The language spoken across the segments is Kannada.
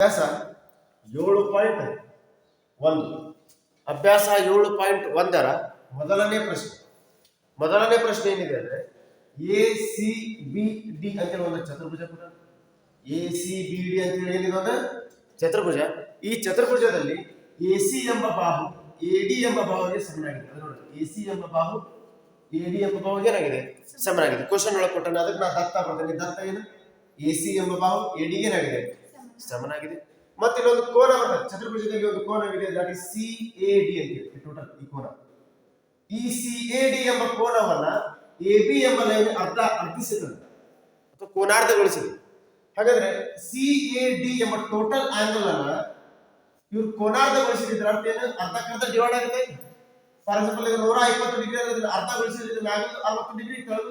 ಅಭ್ಯಾಸ? ಏಳು ಪಾಯಿಂಟ್ ಒಂದು. ಅಭ್ಯಾಸ ಏಳು ಪಾಯಿಂಟ್ ಒಂದರ? ಮೊದಲನೇ ಪ್ರಶ್ನೆ. ಮೊದಲನೇ ಪ್ರಶ್ನೆ ಏನಿದೆ ಅಂದ್ರೆ ಎ ಸಿ ಬಿ ಡಿ ಅಂತೇಳಿ ಒಂದು ಚತುರ್ಭುಜ ಕೂಡ. ಎ ಸಿ ಬಿ ಡಿ ಅಂತೇಳಿ ಏನಿದೆ ಒಂದು? ಚತುರ್ಭುಜ. ಈ ಚತುರ್ಭುಜದಲ್ಲಿ ಎ ಸಿ ಎಂಬ ಬಾಹು ಎ ಡಿ ಎಂಬ ಬಾಹುಗೆ ಸಮನಾಗಿದೆ. ನೋಡಿ ಎ ಸಿ ಎಂಬ ಬಾಹು ಎ ಡಿ ಎಂಬ ಬಾಹುಗೆ ಏನಾಗಿದೆ? ಸಮನಾಗಿದೆ. ಕ್ವಶನ್ ಒಳಗೆ ಕೊಟ್ಟನ ಅದಕ್ಕೆ ನಾ ದತ್ತ ಕೊಡ್ತೇನೆ. ದತ್ತ ಏನು? ಎ ಸಿ ಎಂಬ ಬಾಹು ಎ ಡಿಗೆ ಏನಾಗಿದೆ? ಸಮನಾಗಿದೆ ಮತ್ತೆ ಇಲ್ಲೊಂದು ಕೋನ ಬರ್ತದೆ ಚತುರ್ಭುಜದಲ್ಲಿ ಒಂದು ಕೋನವಿದೆ that is C A D ಅಂತ ಹೇಳಿ ಟೋಟಲ್ ಈ ಕೋನ. ಈ ಸಿ ಎ ಡಿ ಎಂಬ ಕೋನವನ್ನ ಎ ಬಿ ಎಂಬ ಲೈನ್ ಅರ್ಧ ಅರ್ಧಿಸಿದೆ ಅಥವಾ ಕೋನಾರ್ಧಗೊಳಿಸಿದೆ ಹಾಗಾದ್ರೆ ಸಿ ಎ ಡಿ ಎಂಬ ಟೋಟಲ್ ಆಂಗಲ್ ಅನ್ನ ಇವ್ರು ಕೋನಾರ್ಧಗೊಳಿಸಿದ್ರೆ ಅರ್ಥ ಏನು? ಅರ್ಧಕ್ಕರ್ಧ ಡಿವೈಡ್ ಆಗುತ್ತೆ. ಫಾರ್ ಎಕ್ಸಾಂಪಲ್ ನೂರ ಇಪ್ಪತ್ತು ಡಿಗ್ರಿ ಅಂದ್ರೆ ಅರ್ಧಗೊಳಿಸಿದ್ರೆ ಅರವತ್ತು ಡಿಗ್ರಿ ಕಳೆದು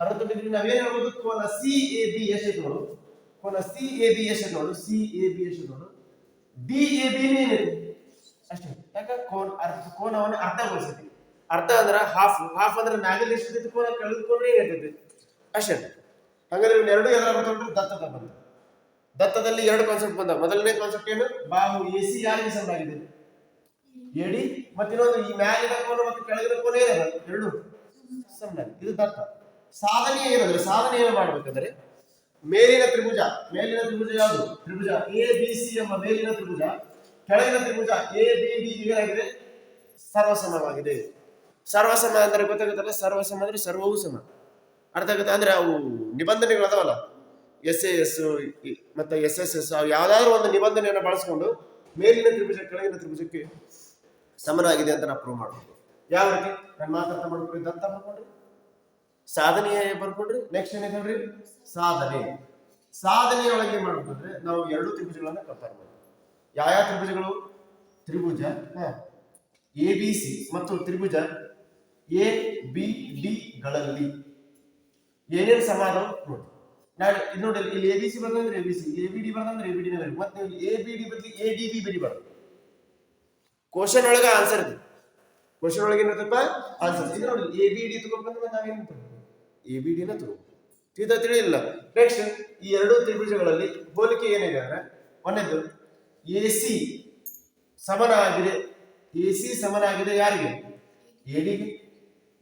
ಅರವತ್ತು ಡಿಗ್ರಿ ನಾವೇನ್ ಹೇಳ್ಬೋದು? ಕೋನ ಸಿ ಎ ಬಿ ಎಷ್ಟೈತೆ ನೋಡು. ಕೋನ ಸಿ ಎ ಬಿ ಎಷ್ಟೈತೆ ನೋಡು ಸಿ ಎ ಬಿ ಎಷ್ಟೈತೆ ನೋಡು. ಡಿ ಎ ಬಿ ಏನೈತಿ ಅಷ್ಟೇ, ಯಾಕ? ಕೋನ ಅರ್ಧ, ಕೋನವನ್ನು ಅರ್ಧಗೊಳಿಸೈತಿ ಅರ್ಧ ಅಂದ್ರೆ ಹಾಫ್ ಹಾಫ್ ಅಂದ್ರೆ ಮ್ಯಾಗಲ್ ಎಷ್ಟಿರ್ತೈತಿ ಕೋನ? ಕೆಳಗೆ ಕೋನ ಏನಿರ್ತೈತಿ ಅಷ್ಟೇ. ಹಾಗಾದ್ರೆ ಇವ್ನ ಎರಡು ಎದುರ ಬರ್ತಾರೆ ದತ್ತದ ಬಂದ. ದತ್ತದಲ್ಲಿ ಎರಡು ಕಾನ್ಸೆಪ್ಟ್ ಬಂದ ಮೊದಲನೇ ಕಾನ್ಸೆಪ್ಟ್ ಏನು? ಬಾಹು, ಎ ಸಿ, ಯಾರಿಗೆ ಸಮನಾಗಿದೆ ಎಡಿ ಮತ್ತೆ ಇನ್ನೊಂದು, ಈ ಮ್ಯಾಲಿನ ಕೋನ ಮತ್ತು ಕೆಳಗಿನ ಕೋನ ಏನಿದೆ? ಎರಡು. ಸಮನಾಗಿದೆ ಇದು ದತ್ತ. ಸಾಧನೆ ಏನಂದ್ರೆ ಸಾಧನೆ ಏನು ಮಾಡ್ಬೇಕಂದ್ರೆ ಮೇಲಿನ ತ್ರಿಭುಜ ಮೇಲಿನ ತ್ರಿಭುಜ ಯಾವುದು? ತ್ರಿಭುಜ ಎ ಬಿ ಸಿ ಎಂಬ ಮೇಲಿನ ತ್ರಿಭುಜ. ಕೆಳಗಿನ ತ್ರಿಭುಜ ಎ ಬಿ ಡಿ ಏನಾಗಿದೆ? ಸರ್ವಸಮವಾಗಿದೆ. ಸರ್ವಸಮ ಅಂದ್ರೆ ಗೊತ್ತಾಗುತ್ತಲ್ಲ? ಸರ್ವಸಮ ಅಂದ್ರೆ ಸರ್ವವು ಸಮ. ಅರ್ಥ ಆಗುತ್ತೆ? ಅಂದ್ರೆ ಅವು ನಿಬಂಧನೆಗಳು ಅದಾವಲ್ಲ? ಎಸ್ ಎ ಎಸ್ ಮತ್ತೆ ಎಸ್ ಎಸ್ ಎಸ್ ಅವು ಯಾವ್ದಾದ್ರು ಒಂದು ನಿಬಂಧನೆಯನ್ನು ಬಳಸ್ಕೊಂಡು ಮೇಲಿನ ತ್ರಿಭುಜ, ಕೆಳಗಿನ ತ್ರಿಭುಜಕ್ಕೆ ಸಮನಾಗಿದೆ ಅಂತ ನಾವು ಪ್ರೂವ್ ಮಾಡಬಹುದು ಯಾವ ರೀತಿ? ನನ್ನ ಮಾತಾಡ್ತಾ ಮಾಡ್ಕೊಂಡು ಅಂತ ಬರ್ಕೊಂಡ್ರಿ ಸಾಧನೆ ಬರ್ಕೊಂಡ್ರಿ ನೆಕ್ಸ್ಟ್ ಏನಿದೆ ನೋಡ್ರಿ ಸಾಧನೆ. ಸಾಧನೆಯೊಳಗೆ ಏನ್ ಮಾಡ್ಬೇಕಂದ್ರೆ ನಾವು ಎರಡು ತ್ರಿಭುಜಗಳನ್ನ ಕಂಪೇರ್ ಮಾಡ್ತೀವಿ ಯಾವ ಯಾವ ತ್ರಿಭುಜಗಳು? ತ್ರಿಭುಜ ಎ ಬಿ ಸಿ ಮತ್ತು ತ್ರಿಭುಜ ಎ ಬಿ ಡಿ ಗಳಲ್ಲಿ ಏನೇನು ಸಮಾನ ನೋಡಿ ನಾನು ಇದು ನೋಡಿ, ಇಲ್ಲಿ A B C ಬರ್ತಂದ್ರೆ A B C A B D ಬರ್ತಂದ್ರೆ A B D ಮತ್ತೆ ಎ ಬಿ ಡಿ ಬದಲಿ ಎ ಡಿ ಬಿ ಬಿ ಬರ್ತದೆ ಕ್ವಶನ್ ಒಳಗೆ ಆನ್ಸರ್ ಇದೆ. ಕ್ವಶನ್ ಒಳಗೆ ಏನಂತಪ್ಪ ಆನ್ಸರ್ ಇದು. ನೋಡಿ ಎ ಬಿ ಡಿ ತಗೊಂಡ್ಬಂದ್ರೆ ನಾವೇನು ಎ ಬಿ ಡಿನ ತಗೋ ತೀತ ತಿಳಿಯಿಲ್ಲ ನೆಕ್ಸ್ಟ್ ಈ ಎರಡು ತ್ರಿಭುಜಗಳಲ್ಲಿ ಹೋಲಿಕೆ ಏನಿದೆ ಅಂದ್ರೆ ಒಂದೇದು ಎ ಸಿ ಸಮನಾಗಿದೆ. ಎ ಸಿ ಸಮನಾಗಿದೆ ಯಾರಿಗೆ? ಎಡಿಗೆ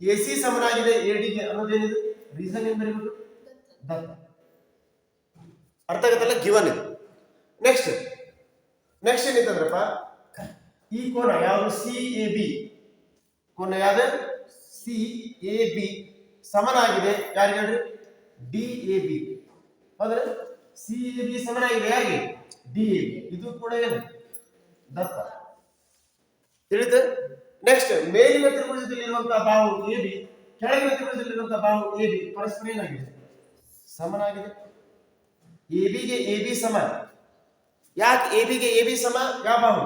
ಎ ಸಿ ಸಮನಾಗಿದೆ ಎಡಿಗೆ ಅನ್ನೋದೇನಿದೆ? ರೀಸನ್ ಎಂದರೆ ದತ್ತ. ಅರ್ಥ ಆಗತ್ತಲ್ಲ? ಗಿವನ್ ಇದು. ನೆಕ್ಸ್ಟ್ ನೆಕ್ಸ್ಟ್ ಏನಿತ್ತಂದ್ರಪ್ಪ ಈ ಕೋನ ಯಾವುದು? ಸಿ ಎ ಬಿ ಕೋನ ಯಾವ್ದು? ಸಿ ಎ ಬಿ ಸಮನಾಗಿದೆ, ಯಾರಿಗೆ ಹೇಳ್ರಿ? D A B. ಹೌದ್ರೆ? ಸಿ ಎ ಬಿ ಸಮನಾಗಿದೆ ಯಾರಿಗೆ? D A B. ಇದು ಕೂಡ ಏನು? ದತ್ತ ತಿಳಿತು? ನೆಕ್ಸ್ಟ್ ಮೇಲಿನ ತ್ರಿಭುಜದಲ್ಲಿರುವಂತಹ ಬಾಹು ಎ ಬಿ, ಕೆಳಗಿನ ತ್ರಿಭುಜದಲ್ಲಿರುವಂತಹ ಬಾಹು ಎ ಬಿ, ಪರಸ್ಪರ ಏನಾಗಿದೆ? ಸಮನಾಗಿದೆ. ಎ ಬಿಗೆ ಎ ಬಿ ಸಮ. ಯಾಕೆ ಎ ಬಿಗೆ ಎ ಬಿ ಸಮ? ಯಾವ ಬಾಹು?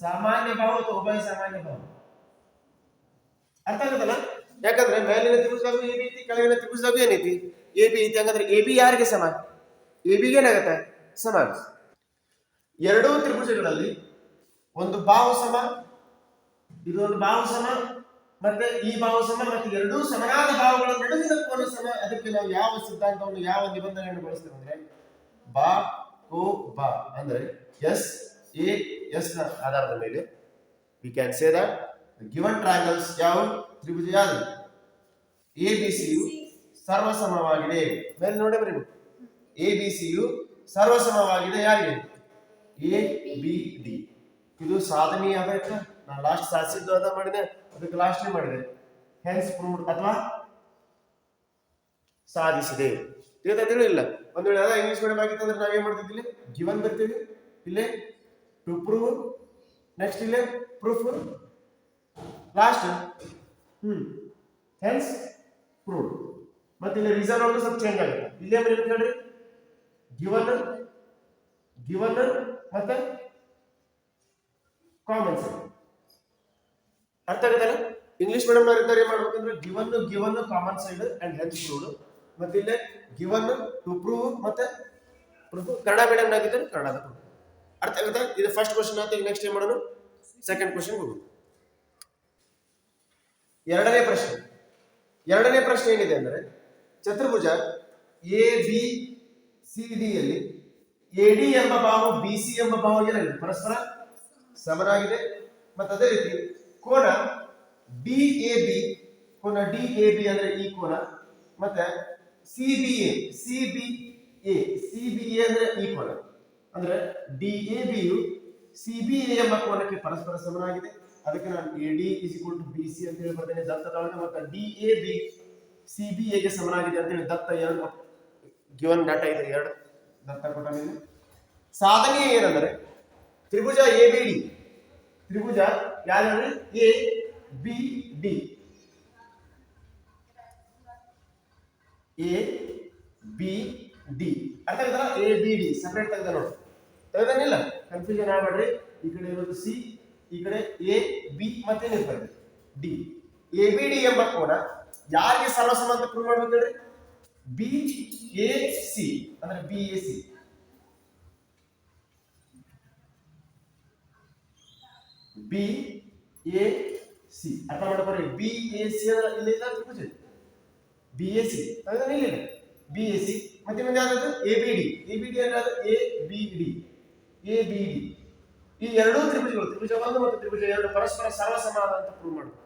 ಸಾಮಾನ್ಯ ಬಾಹು ಅಥವಾ ಉಭಯ ಸಾಮಾನ್ಯ ಬಾಹು? ಅರ್ಥ ಆಗುತ್ತಲ್ಲ? ಯಾಕಂದ್ರೆ ಮೇಲಿನ ತ್ರಿಭುಜದಾಗೂ ಈ ರೀತಿ ಕೆಳಗಿನ ತ್ರಿಭುಜದಾಗೂ ಏನೈತಿ? ಎ ಬಿ ಐತಿ, ಹಂಗಂದ್ರೆ ಎ ಬಿ ಯಾರಿಗೆ ಸಮ? ಎ ಬಿಗೆ ಏನಾಗತ್ತೆ? ಸಮ ಎರಡೂ ತ್ರಿಭುಜಗಳಲ್ಲಿ ಒಂದು ಬಾಹು ಸಮ ಇದೊಂದು ಬಾವು ಸಮ, ಮತ್ತೆ ಈ ಬಾಹು ಸಮ, ಮತ್ತೆ ಎರಡೂ ಸಮನಾದ ಬಾಹುಗಳ ನಡುವಿನ ಕೋನ ಸಮ. ಅದಕ್ಕೆ ನಾವು ಯಾವ ಸಿದ್ಧಾಂತವನ್ನು, ಯಾವ ನಿಬಂಧನೆಯನ್ನು ಬಳಸ್ತೇವೆ ಅಂದ್ರೆ ಬಾ, ಕೋ, ಬಾ. ಅಂದ್ರೆ ಎಸ್, ಎ, ಎಸ್ನ ಆಧಾರದ ಮೇಲೆ we can say that given triangles ಯಾವ ತ್ರಿಭುಜ ಯಾವುದು ಎ ಬಿ ಸಿಯು ಸರ್ವಸಮವಾಗಿದೆ. ಮೇಲೆ ನೋಡಿ ಬರೀ ಎ ಬಿ ಸಿಯು ಸರ್ವಸಮವಾಗಿದೆ. ಯಾರಿಗೆ? ಎ ಬಿ ಡಿ ಇದು ಸಾಧನೆ ಆದಾಯ್ತು ನಾನು ಲಾಸ್ಟ್ ಸಾಧಿಸಿದ್ದು ಅದ ಮಾಡಿದೆ ಅದಕ್ಕೆ ಲಾಸ್ಟ್ ಮಾಡಿದೆ? ಹೆನ್ಸ್ ಪ್ರೂವ್ ಅಥವಾ ಸಾಧಿಸಿದೆ. ತಿಳಿದ ತಿಳಿಲ್ಲ ಒಂದು ವೇಳೆ ಅದ ಇಂಗ್ಲಿಷ್ ಮೀಡಿಯಂ ಆಗಿತ್ತು ಅಂದ್ರೆ ನಾವೇನ್ ಮಾಡ್ತಿದ್ವಿ ಗಿವನ್ ಬರ್ತೀವಿ ಇಲ್ಲೇ ಟು ಪ್ರೂವ್ ನೆಕ್ಸ್ಟ್ ಇಲ್ಲೇ proof last hmm. Hence prove ಮತ್ತೆ ಇಲ್ಲಿ ರೀಸನ್ ಒಂದು ಸ್ವಲ್ಪ ಚೇಂಜ್ ಆಗುತ್ತೆ. ಇಲ್ಲೇ ಏನು ನೋಡ್ರಿ ಗಿವನ್ ಗಿವನ್ ಮತ್ತೆ ಕಾಮನ್ಸ್ ಅರ್ಥ ಆಗುತ್ತಲ್ಲ ಇಂಗ್ಲಿಷ್ ಮೀಡಿಯಂ ಇರ್ತಾರೆ ಏನ್ ಮಾಡ್ಬೇಕಂದ್ರೆ given given common side and health proved ಮತ್ತೆ ಇಲ್ಲೇ ಗಿವನ್ ಟು ಪ್ರೂವ್ ಮತ್ತೆ ಕನ್ನಡ ಮೀಡಿಯಂ ಆಗಿದ್ದರೆ ಕನ್ನಡದ. ಅರ್ಥ ಆಗುತ್ತಾ ಇದು ಫಸ್ಟ್ ಕ್ವಶನ್ ಆಯ್ತು ನೆಕ್ಸ್ಟ್ ಏನ್ ಮಾಡೋಣ ಸೆಕೆಂಡ್ ಕ್ವಶನ್ ಹೋಗೋಣ ಎರಡನೇ ಪ್ರಶ್ನೆ. ಎರಡನೇ ಪ್ರಶ್ನೆ ಏನಿದೆ ಅಂದರೆ, ಚತುರ್ಭುಜ A B C D A D ಎಂಬ ಬಾಹು ಬಿಸಿ ಎಂಬ ಬಾಹುಗೆ ಪರಸ್ಪರ ಸಮನಾಗಿದೆ. ಮತ್ತು ಅದೇ ರೀತಿ ಕೋನ ಬಿ ಎ ಬಿ ಕೋನ ಡಿ ಎ ಬಿ ಅಂದರೆ ಈ ಕೋನ, ಮತ್ತೆ C B A C B A C B A ಅಂದರೆ ಈ ಕೋನ. ಅಂದರೆ ಡಿ ಎ ಬಿಯು ಸಿ ಬಿ ಎ ಎಂಬ ಕೋನಕ್ಕೆ ಪರಸ್ಪರ ಸಮನಾಗಿದೆ. ಅದಕ್ಕೆ ನಾನು A D is equal to B C ಅಂತ ಹೇಳಿ ಬರ್ತೇನೆ. ದತ್ತದೊಳಗೆ ಮತ್ತೆ D A B C B ಎಗೆ ಸಮನಾಗಿದೆ ಅಂತ ಹೇಳಿ ದತ್ತ ಎರಡು ಗಿವನ್ ಡಾಟಾ ಇದೆ. ಎರಡು ದತ್ತ ಕೊಟ್ಟ ಸಾಧನೆ ಏನಂದ್ರೆ, ತ್ರಿಭುಜ ಎ ಬಿ ಡಿ ತ್ರಿಭುಜ ಯಾವ್ದಂದ್ರೆ A B D A B D ಅರ್ಥ ಆಯ್ತಲ್ಲ? ಎ ಬಿ ಡಿ ಸಪರೇಟ್ ತೆಗೆದ ನೋಡಿ. ತೆಗ್ದಾನಿಲ್ಲ ಕನ್ಫ್ಯೂಷನ್ ಆಗ್ಬೇಡ್ರಿ. ಈ ಕಡೆ ಇರೋದು ಸಿ ಈ ಕಡೆ ಎ ಬಿ ಮತ್ತೇನಿರ್ತದೆ ಡಿ ಎ ಬಿ ಡಿ ಎಂಬ ಕೋನ ಯಾರಿಗೆ ಸರ್ವಸಮ ಅಂತ ಪ್ರೂವ್ ಮಾಡ್ಬೇಕು ಹೇಳ್ರಿ? ಬಿ ಎ ಸಿ ಅಂದ್ರೆ B A C B A C ಅರ್ಥ ಮಾಡ್ಕೊರಿ ಬಿ ಎ ಸಿ ಅಂದ್ರೆ ಇಲ್ಲಿ ಇಲ್ಲ ತ್ರಿಭುಜ ಬಿ ಎ ಸಿ ಅಂದ್ರೆ ಇಲ್ಲಿ ಬಿ ಎ ಸಿ ಮತ್ತೆ ಇನ್ನೊಂದು ಯಾವ್ದು A B D A B D ಅಂದ್ರೆ ಅದು A B D A B D ಈ ಎರಡೂ ತ್ರಿಭುಜಗಳು, ತ್ರಿಭುಜ ಒಂದು ಮತ್ತು ತ್ರಿಭುಜ ಎರಡು ಪರಸ್ಪರ ಸರ್ವಸಮಾನ ಅಂತ ಪ್ರೂವ್ ಮಾಡಬೇಕು.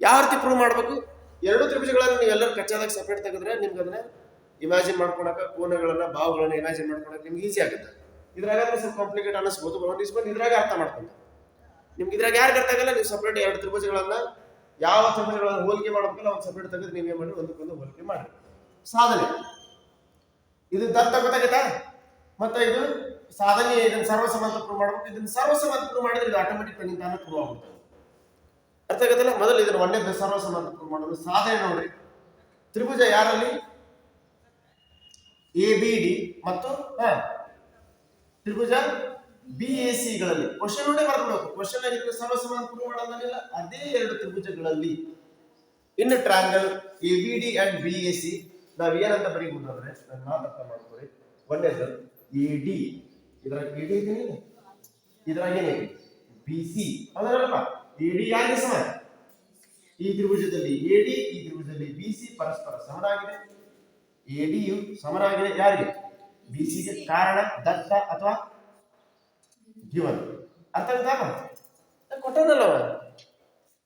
ಯಾವ ರೀತಿ ಪ್ರೂವ್ ಮಾಡಬೇಕು? ಎರಡು ತ್ರಿಭುಜಗಳನ್ನು ನೀವು ಎಲ್ಲರೂ ಕಚ್ಚಾದಾಗ ಸಪ್ರೇಟ್ ತೆಗೆದ್ರೆ ನಿಮ್ಗೆ ಅದನ್ನ ಇಮ್ಯಾಜಿನ್ ಮಾಡ್ಕೊಳಕ, ಕೋನಗಳನ್ನ, ಭಾವಗಳನ್ನ ಇಮ್ಯಾಜಿನ್ ಮಾಡ್ಕೊಳಕ್ಕೆ ನಿಮ್ಗೆ ಈಸಿ ಆಗುತ್ತೆ. ಇದ್ರಾಗ ಸ್ವಲ್ಪ ಕಾಂಪ್ಲಿಕೇಟ್ ಅನ್ನಿಸ್ಬೋದು ಒಂದು ಬಂದು ಇದ್ರಾಗ ಅರ್ಥ ಮಾಡ್ಕೊಂಡು. ನಿಮ್ಗೆ ಇದ್ರಾಗ ಯಾರು ಅರ್ಥ ಆಗಲ್ಲ, ನೀವು ಸಪ್ರೇಟ್ ಎರಡು ತ್ರಿಭುಜಗಳನ್ನ ಯಾವ ತ್ರಿಭುಜಗಳನ್ನ ಹೋಲಿಕೆ ಮಾಡ್ಬೇಕಲ್ಲ ಒಂದು ಸಪ್ರೇಟ್ ತೆಗೆದು ನೀವೇ ಮಾಡಿ, ಒಂದಕ್ಕೊಂದು ಹೋಲಿಕೆ ಮಾಡಿ. ಸಾಧನೆ. ಇದು ದತ್ತ ಗೊತ್ತಾಗತ್ತಾ? ಮತ್ತೆ ಇದು ಸಾಧನೆ ಇದನ್ನು ಸರ್ವಸಮ ಅಂತ ಪ್ರೂವ್ ಮಾಡಬೇಕು. ಇದನ್ನು ಸರ್ವಸಮ ಅಂತ ಪ್ರೂವ್ ಮಾಡಿದ್ರೆ ಇದು ಆಟೋಮೆಟಿಕ್ ನಿಂತಾನೆ ಪ್ರೂವ್ ಆಗುತ್ತೆ ಅರ್ಥ ಆಗತ್ತಲ್ಲ ಮೊದಲು ಇದನ್ನು ಒಂದೇ ಸರ್ವಸಮ ಅಂತ ಪ್ರೂವ್ ಮಾಡೋದು. ಸಾಧನೆ ನೋಡ್ರಿ. ತ್ರಿಭುಜ ಯಾರಲ್ಲಿ? ಎ ಬಿ ಡಿ ಮತ್ತು ತ್ರಿಭುಜ ಬಿ ಎ ಸಿಗಳಲ್ಲಿ ಕ್ವಶನ್ ನೋಡೇ ಬರ್ಬಿಡ್ಬೇಕು ಕ್ವಶನ್ ಆಗಿದ್ರೆ ಸರ್ವಸಮ ಅಂತ ಪ್ರೂವ್ ಅದೇ ಎರಡು ತ್ರಿಭುಜಗಳಲ್ಲಿ. ಇನ್ನು triangle A B D and B A C ನಾವ್ ಏನಂತ ಬರೀಬಹುದು ಅಂದ್ರೆ, ನಾನು ಅರ್ಥ ಮಾಡ್ಕೊಳ್ಳಿ ಒಂದೇದು ಎ ಡಿ ಇದ್ರಾಗ ಇಡಿ ಇದರ ಇದ್ರಾಗ ಏನೈತಿ ಬಿ ಸಿ ಹೌದಲ್ಲಪ್ಪ? ಎ ಡಿ ಯಾರಿಗೆ ಸಮ. ಈ ತ್ರಿಭುಜದಲ್ಲಿ ಎ ಡಿ ಈ ತ್ರಿಭುಜದಲ್ಲಿ ಬಿ ಸಿ ಪರಸ್ಪರ ಸಮನಾಗಿದೆ. ಎ ಡಿಯು ಸಮನಾಗಿದೆ. ಯಾರಿಗೆ? ಬಿ ಸಿಗೆ ಕಾರಣ ದತ್ತ ಅಥವಾ ಗಿವನ್ ಅರ್ಥ ಆಗುತ್ತಾ ಕೊಟ್ಟದಲ್ಲ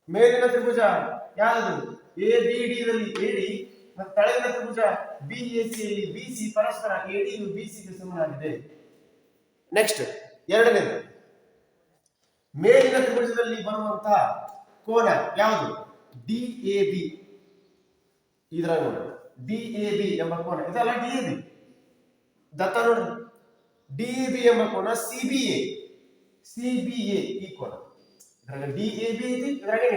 ಮೇಲಿನ ತ್ರಿಭುಜ ಯಾವುದು? ಎ ಬಿ ಡಿ ದಲ್ಲಿ ಎ ಡಿ ಮತ್ತು ತಳಗಿನ ತ್ರಿಭುಜ ಬಿ ಎ ಸಿ ಯಲ್ಲಿ ಬಿ ಸಿ ಪರಸ್ಪರ ಎ ಡಿ ಬಿ ಸಿಗೆ ಸಮನಾಗಿದೆ. ನೆಕ್ಸ್ಟ್ ಎರಡನೇದು. ಮೇಲಿನ ತ್ರಿಭುಜದಲ್ಲಿ ಬರುವಂತಹ ಕೋನ ಯಾವುದು? ಡಿ ಎ ಬಿ ಇದರ ನೋಡಿ. ಡಿ ಎ ಬಿ ಎಂಬ ಕೋನ. ಇದಲ್ಲ ಡಿ ಎ ಬಿ ದತ್ತ ನೋಡಿ ಡಿ ಎ ಬಿ ಎಂಬ ಕೋನ C B A C B A ಈ ಕೋನ. ಇದರಲ್ಲಿ ಡಿ ಎ ಬಿ ಇದೆ ಇದರಲ್ಲಿ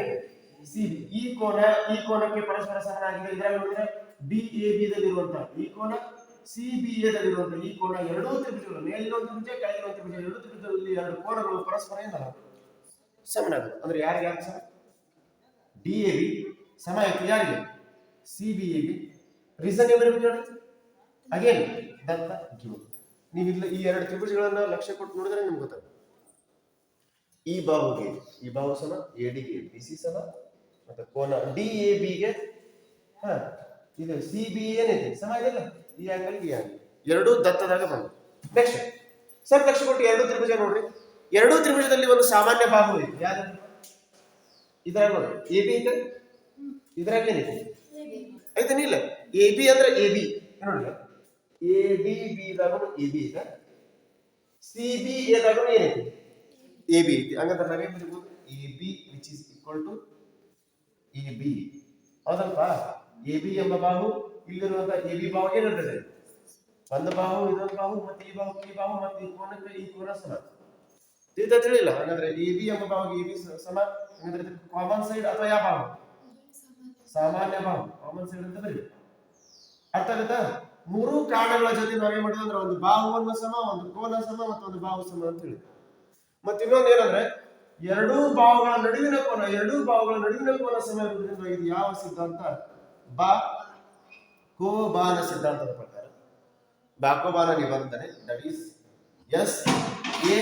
ಸಿ ಬಿ ಈ ಕೋನ, ಈ ಕೋನಕ್ಕೆ ಪರಸ್ಪರ ಸಮನಾಗಿದೆ ಇದರಲ್ಲಿ ನೋಡಿದ್ರೆ ಡಿ ಎ ಬಿ ದಲ್ಲಿರುವಂತಹ ಈ ಕೋನ ಸಿ ಬಿ ಎ ದಲ್ಲಿರುವಂತಹ ಈ ಕೋನ ಎರಡೂ ತ್ರಿಭುಜಗಳು ಮೇಲಿನ ತ್ರಿಭುಜ ಕೆಳಗಿನ ತ್ರಿಭುಜ, ಎರಡು ತ್ರಿಭುಜದಲ್ಲಿ ಎರಡು ಕೋನಗಳು ಪರಸ್ಪರ ಏನಲ್ಲ ಸಮನಾಗುತ್ತೆ. ಅಂದ್ರೆ ಯಾರಿಗೆ ಯಾರು ಸಮ? ಡಿ ಎ ಬಿ ಸಮ ಆಯ್ತು ಯಾರಿಗೆ? C B A B reason ಏನು ಬರಬೇಕು ನೋಡಿ ಅಗೇನ್ ದತ್ತ ಗಿವ್ ನೀವು ಇಲ್ಲ ಈ ಎರಡು ತ್ರಿಭುಜಗಳನ್ನ ಲಕ್ಷ್ಯ ಕೊಟ್ಟು ನೋಡಿದ್ರೆ ನಿಮ್ಗೆ ಗೊತ್ತಾಗುತ್ತೆ. ಈ ಬಾಹುಗೆ, ಈ ಬಾಹು ಸಮ ಎ ಡಿಗೆ ಬಿ ಸಿ ಸಮ, ಮತ್ತೆ ಕೋನ ಡಿ ಎ ಬಿಗೆ ಹಾ, ಇದು ಸಿ ಬಿ ಏನಿದೆ ಸಮ ಇದೆಯಲ್ಲ? ಈ ಆಂಗಲ್ ಈ ಆಂಗಲ್ ಎರಡೂ ದತ್ತದಾಗ ಬಂದು. ನೆಕ್ಸ್ಟ್. ಸರ್ ಲಕ್ಷ ಕೊಟ್ಟು ಎರಡು ತ್ರಿಭುಜ ನೋಡ್ರಿ. ಎರಡೂ ತ್ರಿಭುಜದಲ್ಲಿ ಒಂದು ಸಾಮಾನ್ಯ ಬಾಹು ಇದೆ. ಯಾರು? ಇದ್ರಾಗ ನೋಡಿ. ಎ ಬಿ ಇದೆ ಇದ್ರಾಗ ಏನಿದೆ ಇಲ್ಲ ಎ ಬಿ ಅಂದ್ರೆ A B. A B B ದಾಗ ಎ ಬಿ ಇದೆ ಸಿ ಬಿ ಎದಾಗ ಏನೈತಿ ಎ ಬಿ ಐತಿ. ಹಂಗಂದ್ರೆ ನಾವೇನ್ ಬರೀಬಹುದು? A B which is equal to A B. ಹೌದಲ್ವಾ? ಎ ಬಿ ಎಂಬ ಬಾಹು ಇಲ್ಲಿರುವಂತ ಎ ಬಿ ಬಾಹು ಏನಿರ್ತದೆ? ಒಂದು ಬಾಹು ಇದೊಂದು ಬಾಹು ಮತ್ತೆ ಈ ಬಾಹು ಈ ಬಾಹು ಮತ್ತೆ ಈ ಕೋನಕ್ಕೆ ಈ ಕೋನ ಸಮ. ಇದ ತಿಳಿಲ್ಲ ಹಾಗಾದ್ರೆ ಎ ಬಿ ಎಂಬ ಭಾವ ಎ ಬಿ ಸಮ, ಹಾಗಾದ್ರೆ ಕಾಮನ್ ಸೈಡ್ ಅಥವಾ ಯಾವ ಬಾವು ಸಾಮಾನ್ಯ ಬಾಹು ಕಾಮನ್ ಸೈಡ್ ಅಂತ ಬರೀ. ಅರ್ಥ ಆಗುತ್ತಾ? ಮೂರು ಕಾರಣಗಳ ಜೊತೆ ನಾವೇನ್ ಮಾಡಿದ್ವಿ ಅಂದ್ರೆ ಒಂದು ಬಾಹುವನ್ನು ಸಮ, ಒಂದು ಕೋನ ಸಮ, ಮತ್ತು ಒಂದು ಬಾಹು ಸಮ ಅಂತ ಹೇಳಿ. ಮತ್ತೆ ಇನ್ನೊಂದು ಏನಂದ್ರೆ, ಎರಡೂ ಬಾಹುಗಳ ನಡುವಿನ ಕೋನ, ಎರಡೂ ಬಾಹುಗಳ ನಡುವಿನ ಕೋನ ಸಮ ಇರುವುದರಿಂದ ಇದು ಯಾವ ಸಿದ್ಧಾಂತ? ಬಾ ಕೋಬಾನ ಸಿದ್ಧಾಂತದ ಪ್ರಕಾರ. ಬಾಕೋಬಾನ ನಿಬಂಧನೆ that is S A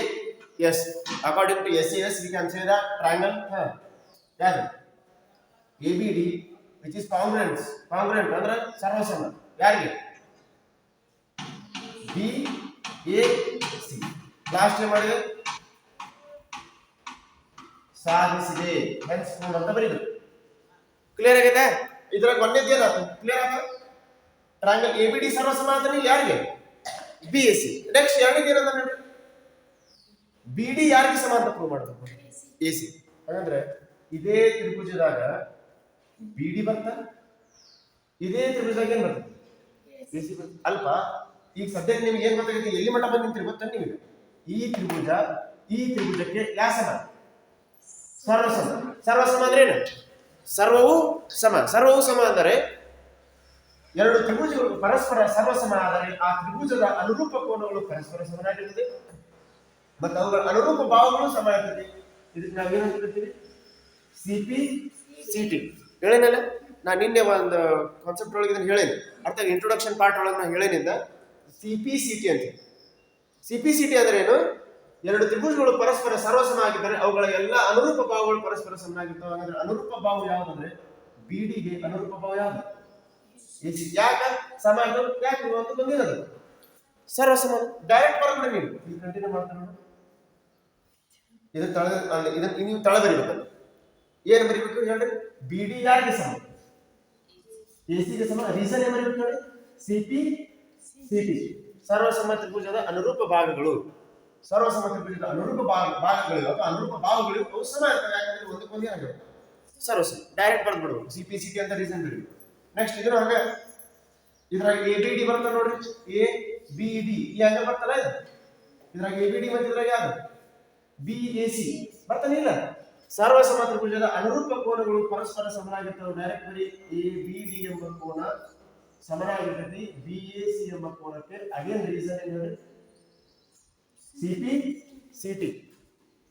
S according to S S we can say the triangle ಯಾರು A B D which is congruents congruent ಅಂದ್ರೆ ಸರ್ವಸಮ. ಯಾರಿಗೆ? ಬಿ ಎ ಸಿ ಲಾಸ್ಟ್ ಏನ್ ಮಾಡಿದೆ? ಸಾಧಿಸಿದೆ. ಅಂತ ಬರೀದು ಕ್ಲಿಯರ್ ಆಗೈತೆ? ಇದ್ರಾಗ ಒಂದೇದು ಏನಾಯ್ತು ಕ್ಲಿಯರ್ ಆಗ ಟ್ರಾಂಗಲ್ ಎ ಬಿ ಡಿ ಸರ್ವ ಸಮಾಧಾನ ಯಾರಿಗೆ? ಬಿ ಎಸ್ ಸಿ ನೆಕ್ಸ್ಟ್ ಎರಡನೇದು ಏನದ ನೋಡಿ ಬಿ ಡಿ ಯಾರಿಗೆ ಸಮಾನ ಪ್ರೂವ್ ಮಾಡಬೇಕು ಎ ಸಿ ಹಾಗಂದ್ರೆ ಇದೇ ತ್ರಿಭುಜದಾಗ ಬಿ ಡಿ ಬರ್ತ ಇದೇ ತ್ರಿಭುಜದಾಗ ಏನ್ ಬರ್ತದೆ? ಎ ಸಿ ಬರ್ತ ಅಲ್ಪ, ಈಗ ಸದ್ಯಕ್ಕೆ ನಿಮ್ಗೆ ಏನ್ ಗೊತ್ತಾಗುತ್ತೆ ಎಲ್ಲಿ ಮಟ್ಟ ಬಂದು ಗೊತ್ತ ನಿಮಗೆ. ಈ ತ್ರಿಭುಜ, ಈ ತ್ರಿಭುಜಕ್ಕೆ ಯಾವ ಸಮ ಸರ್ವಸಮ ಸರ್ವಸಮ ಅಂದ್ರೆ ಏನು? ಸರ್ವವು ಸಮ ಸರ್ವವು ಸಮ ಅಂದರೆ ಎರಡು ತ್ರಿಭುಜಗಳು ಪರಸ್ಪರ ಸರ್ವಸಮ ಆದರೆ ಆ ತ್ರಿಭುಜದ ಅನುರೂಪ ಕೋನಗಳು ಪರಸ್ಪರ ಸಮನಾಗಿರುತ್ತದೆ. ಮತ್ತು ಅವುಗಳ ಅನುರೂಪ ಭಾವಗಳು ಸಮ ಇರ್ತದೆ ಇದಕ್ಕೆ ಏನು ಅಂತೀನಿ ಸಿ ಪಿ ಸಿ ಟಿ ಹೇಳೇನಲ್ಲ? ನಾನು ನಿನ್ನೆ ಒಂದು ಕಾನ್ಸೆಪ್ಟ್ ಒಳಗೆ ಇದನ್ನು ಹೇಳೇನಿ. ಅರ್ಥ ಇಂಟ್ರೊಡಕ್ಷನ್ ಪಾರ್ಟ್ ಒಳಗೆ ನಾನು ಹೇಳೇನಿಂದ ಸಿ ಪಿ ಸಿ ಟಿ ಅಂತ. ಸಿ ಪಿ ಸಿ ಟಿ ಅಂದ್ರೆ ಏನು? ಎರಡು ತ್ರಿಭುಜಗಳು ಪರಸ್ಪರ ಸರ್ವಸಮ ಆಗಿದ್ದರೆ ಅವುಗಳ ಎಲ್ಲ ಅನುರೂಪ ಭಾವಗಳು ಪರಸ್ಪರ ಸಮನಾಗಿರ್ತವೆ. ಹಾಗಾದ್ರೆ ಅನುರೂಪ ಭಾವ ಯಾವುದಂದ್ರೆ ಬಿ ಡಿಗೆ ಅನುರೂಪ ಭಾವ ಯಾವುದು? ಎಸಿ ಯಾಕ ಸಮ ಅದು ಯಾಕೆ ನೀವು ಅಂತ ಬಂದಿರೋದು ಸರ್ವಸಮ ಡೈರೆಕ್ಟ್ ಬರ್ಬಿಡಿ ನೀವು. ಇದು ಕಂಟಿನ್ಯೂ ಮಾಡ್ತಾರೆ ನೋಡಿ. ಇದನ್ನ ತಳ ಇದನ್ನ ನೀವು ತಳ ಬರಿಬೇಕಲ್ಲ ಏನು ಬರಿಬೇಕು ಹೇಳ್ರಿ? ಬಿ ಡಿ ಯಾರಿಗೆ ಸಮ. ಎ ಸಿಗೆ ಸಮ ರೀಸನ್ ಏನು ಬರಿಬೇಕು ಹೇಳಿ? ಸಿಪಿ ಸಿ ಪಿ ಸರ್ವಸಮ ತ್ರಿಭುಜದ ಅನುರೂಪ ಭಾಗಗಳು. ಸರ್ವಸಮ್ಮತಿ ತ್ರಿಭುಜದ ಅನುರೂಪ ಭಾಗ ಭಾಗಗಳು ಅಥವಾ ಅನುರೂಪ ಭಾಗಗಳು ಅವು ಸಮ ಇರ್ತವೆ. ಯಾಕಂದ್ರೆ ಒಂದಕ್ಕೊಂದೇ ಏನಾಗಿವೆ ಸರ್ವಸಮ ಡೈರೆಕ್ಟ್ ಬರ್ದು ಸಿ ಪಿ ಸಿ ಪಿ ಅಂತ ರೀಸನ್ ಬಿಡಿ ನೆಕ್ಸ್ಟ್ ಇದ್ರ ಹಾಗೆ. ಇದ್ರಾಗ ಎ ಬಿ ಡಿ ಬರ್ತದೆ ನೋಡ್ರಿ. ಎ ಬಿ ಡಿ ಈ ಹಂಗ ಬರ್ತಲ್ಲ ಇದು? ಇದ್ರಾಗ ಎ ಬಿ ಡಿ ಮತ್ತೆ ಇದ್ರಾಗ ಬಿ ಎ ಸಿ ಬರ್ತಾನೆ ಇಲ್ಲ? ಸರ್ವಸಮ ತ್ರಿಭುಜದ ಅನುರೂಪ ಕೋನಗಳು ಪರಸ್ಪರ ಸಮನಾಗಿರ್ತವೆ. ಡೈರೆಕ್ಟ್ ಎ ಬಿ ಡಿ ಎಂಬ ಕೋನ ಸಮನಾಗಿರ್ತೈತಿ. ಬಿ ಎ ಸಿ ಎಂಬ ಕೋನಕ್ಕೆ ಅಗೇನ್ ರೀಸನ್ ಏನು C P C T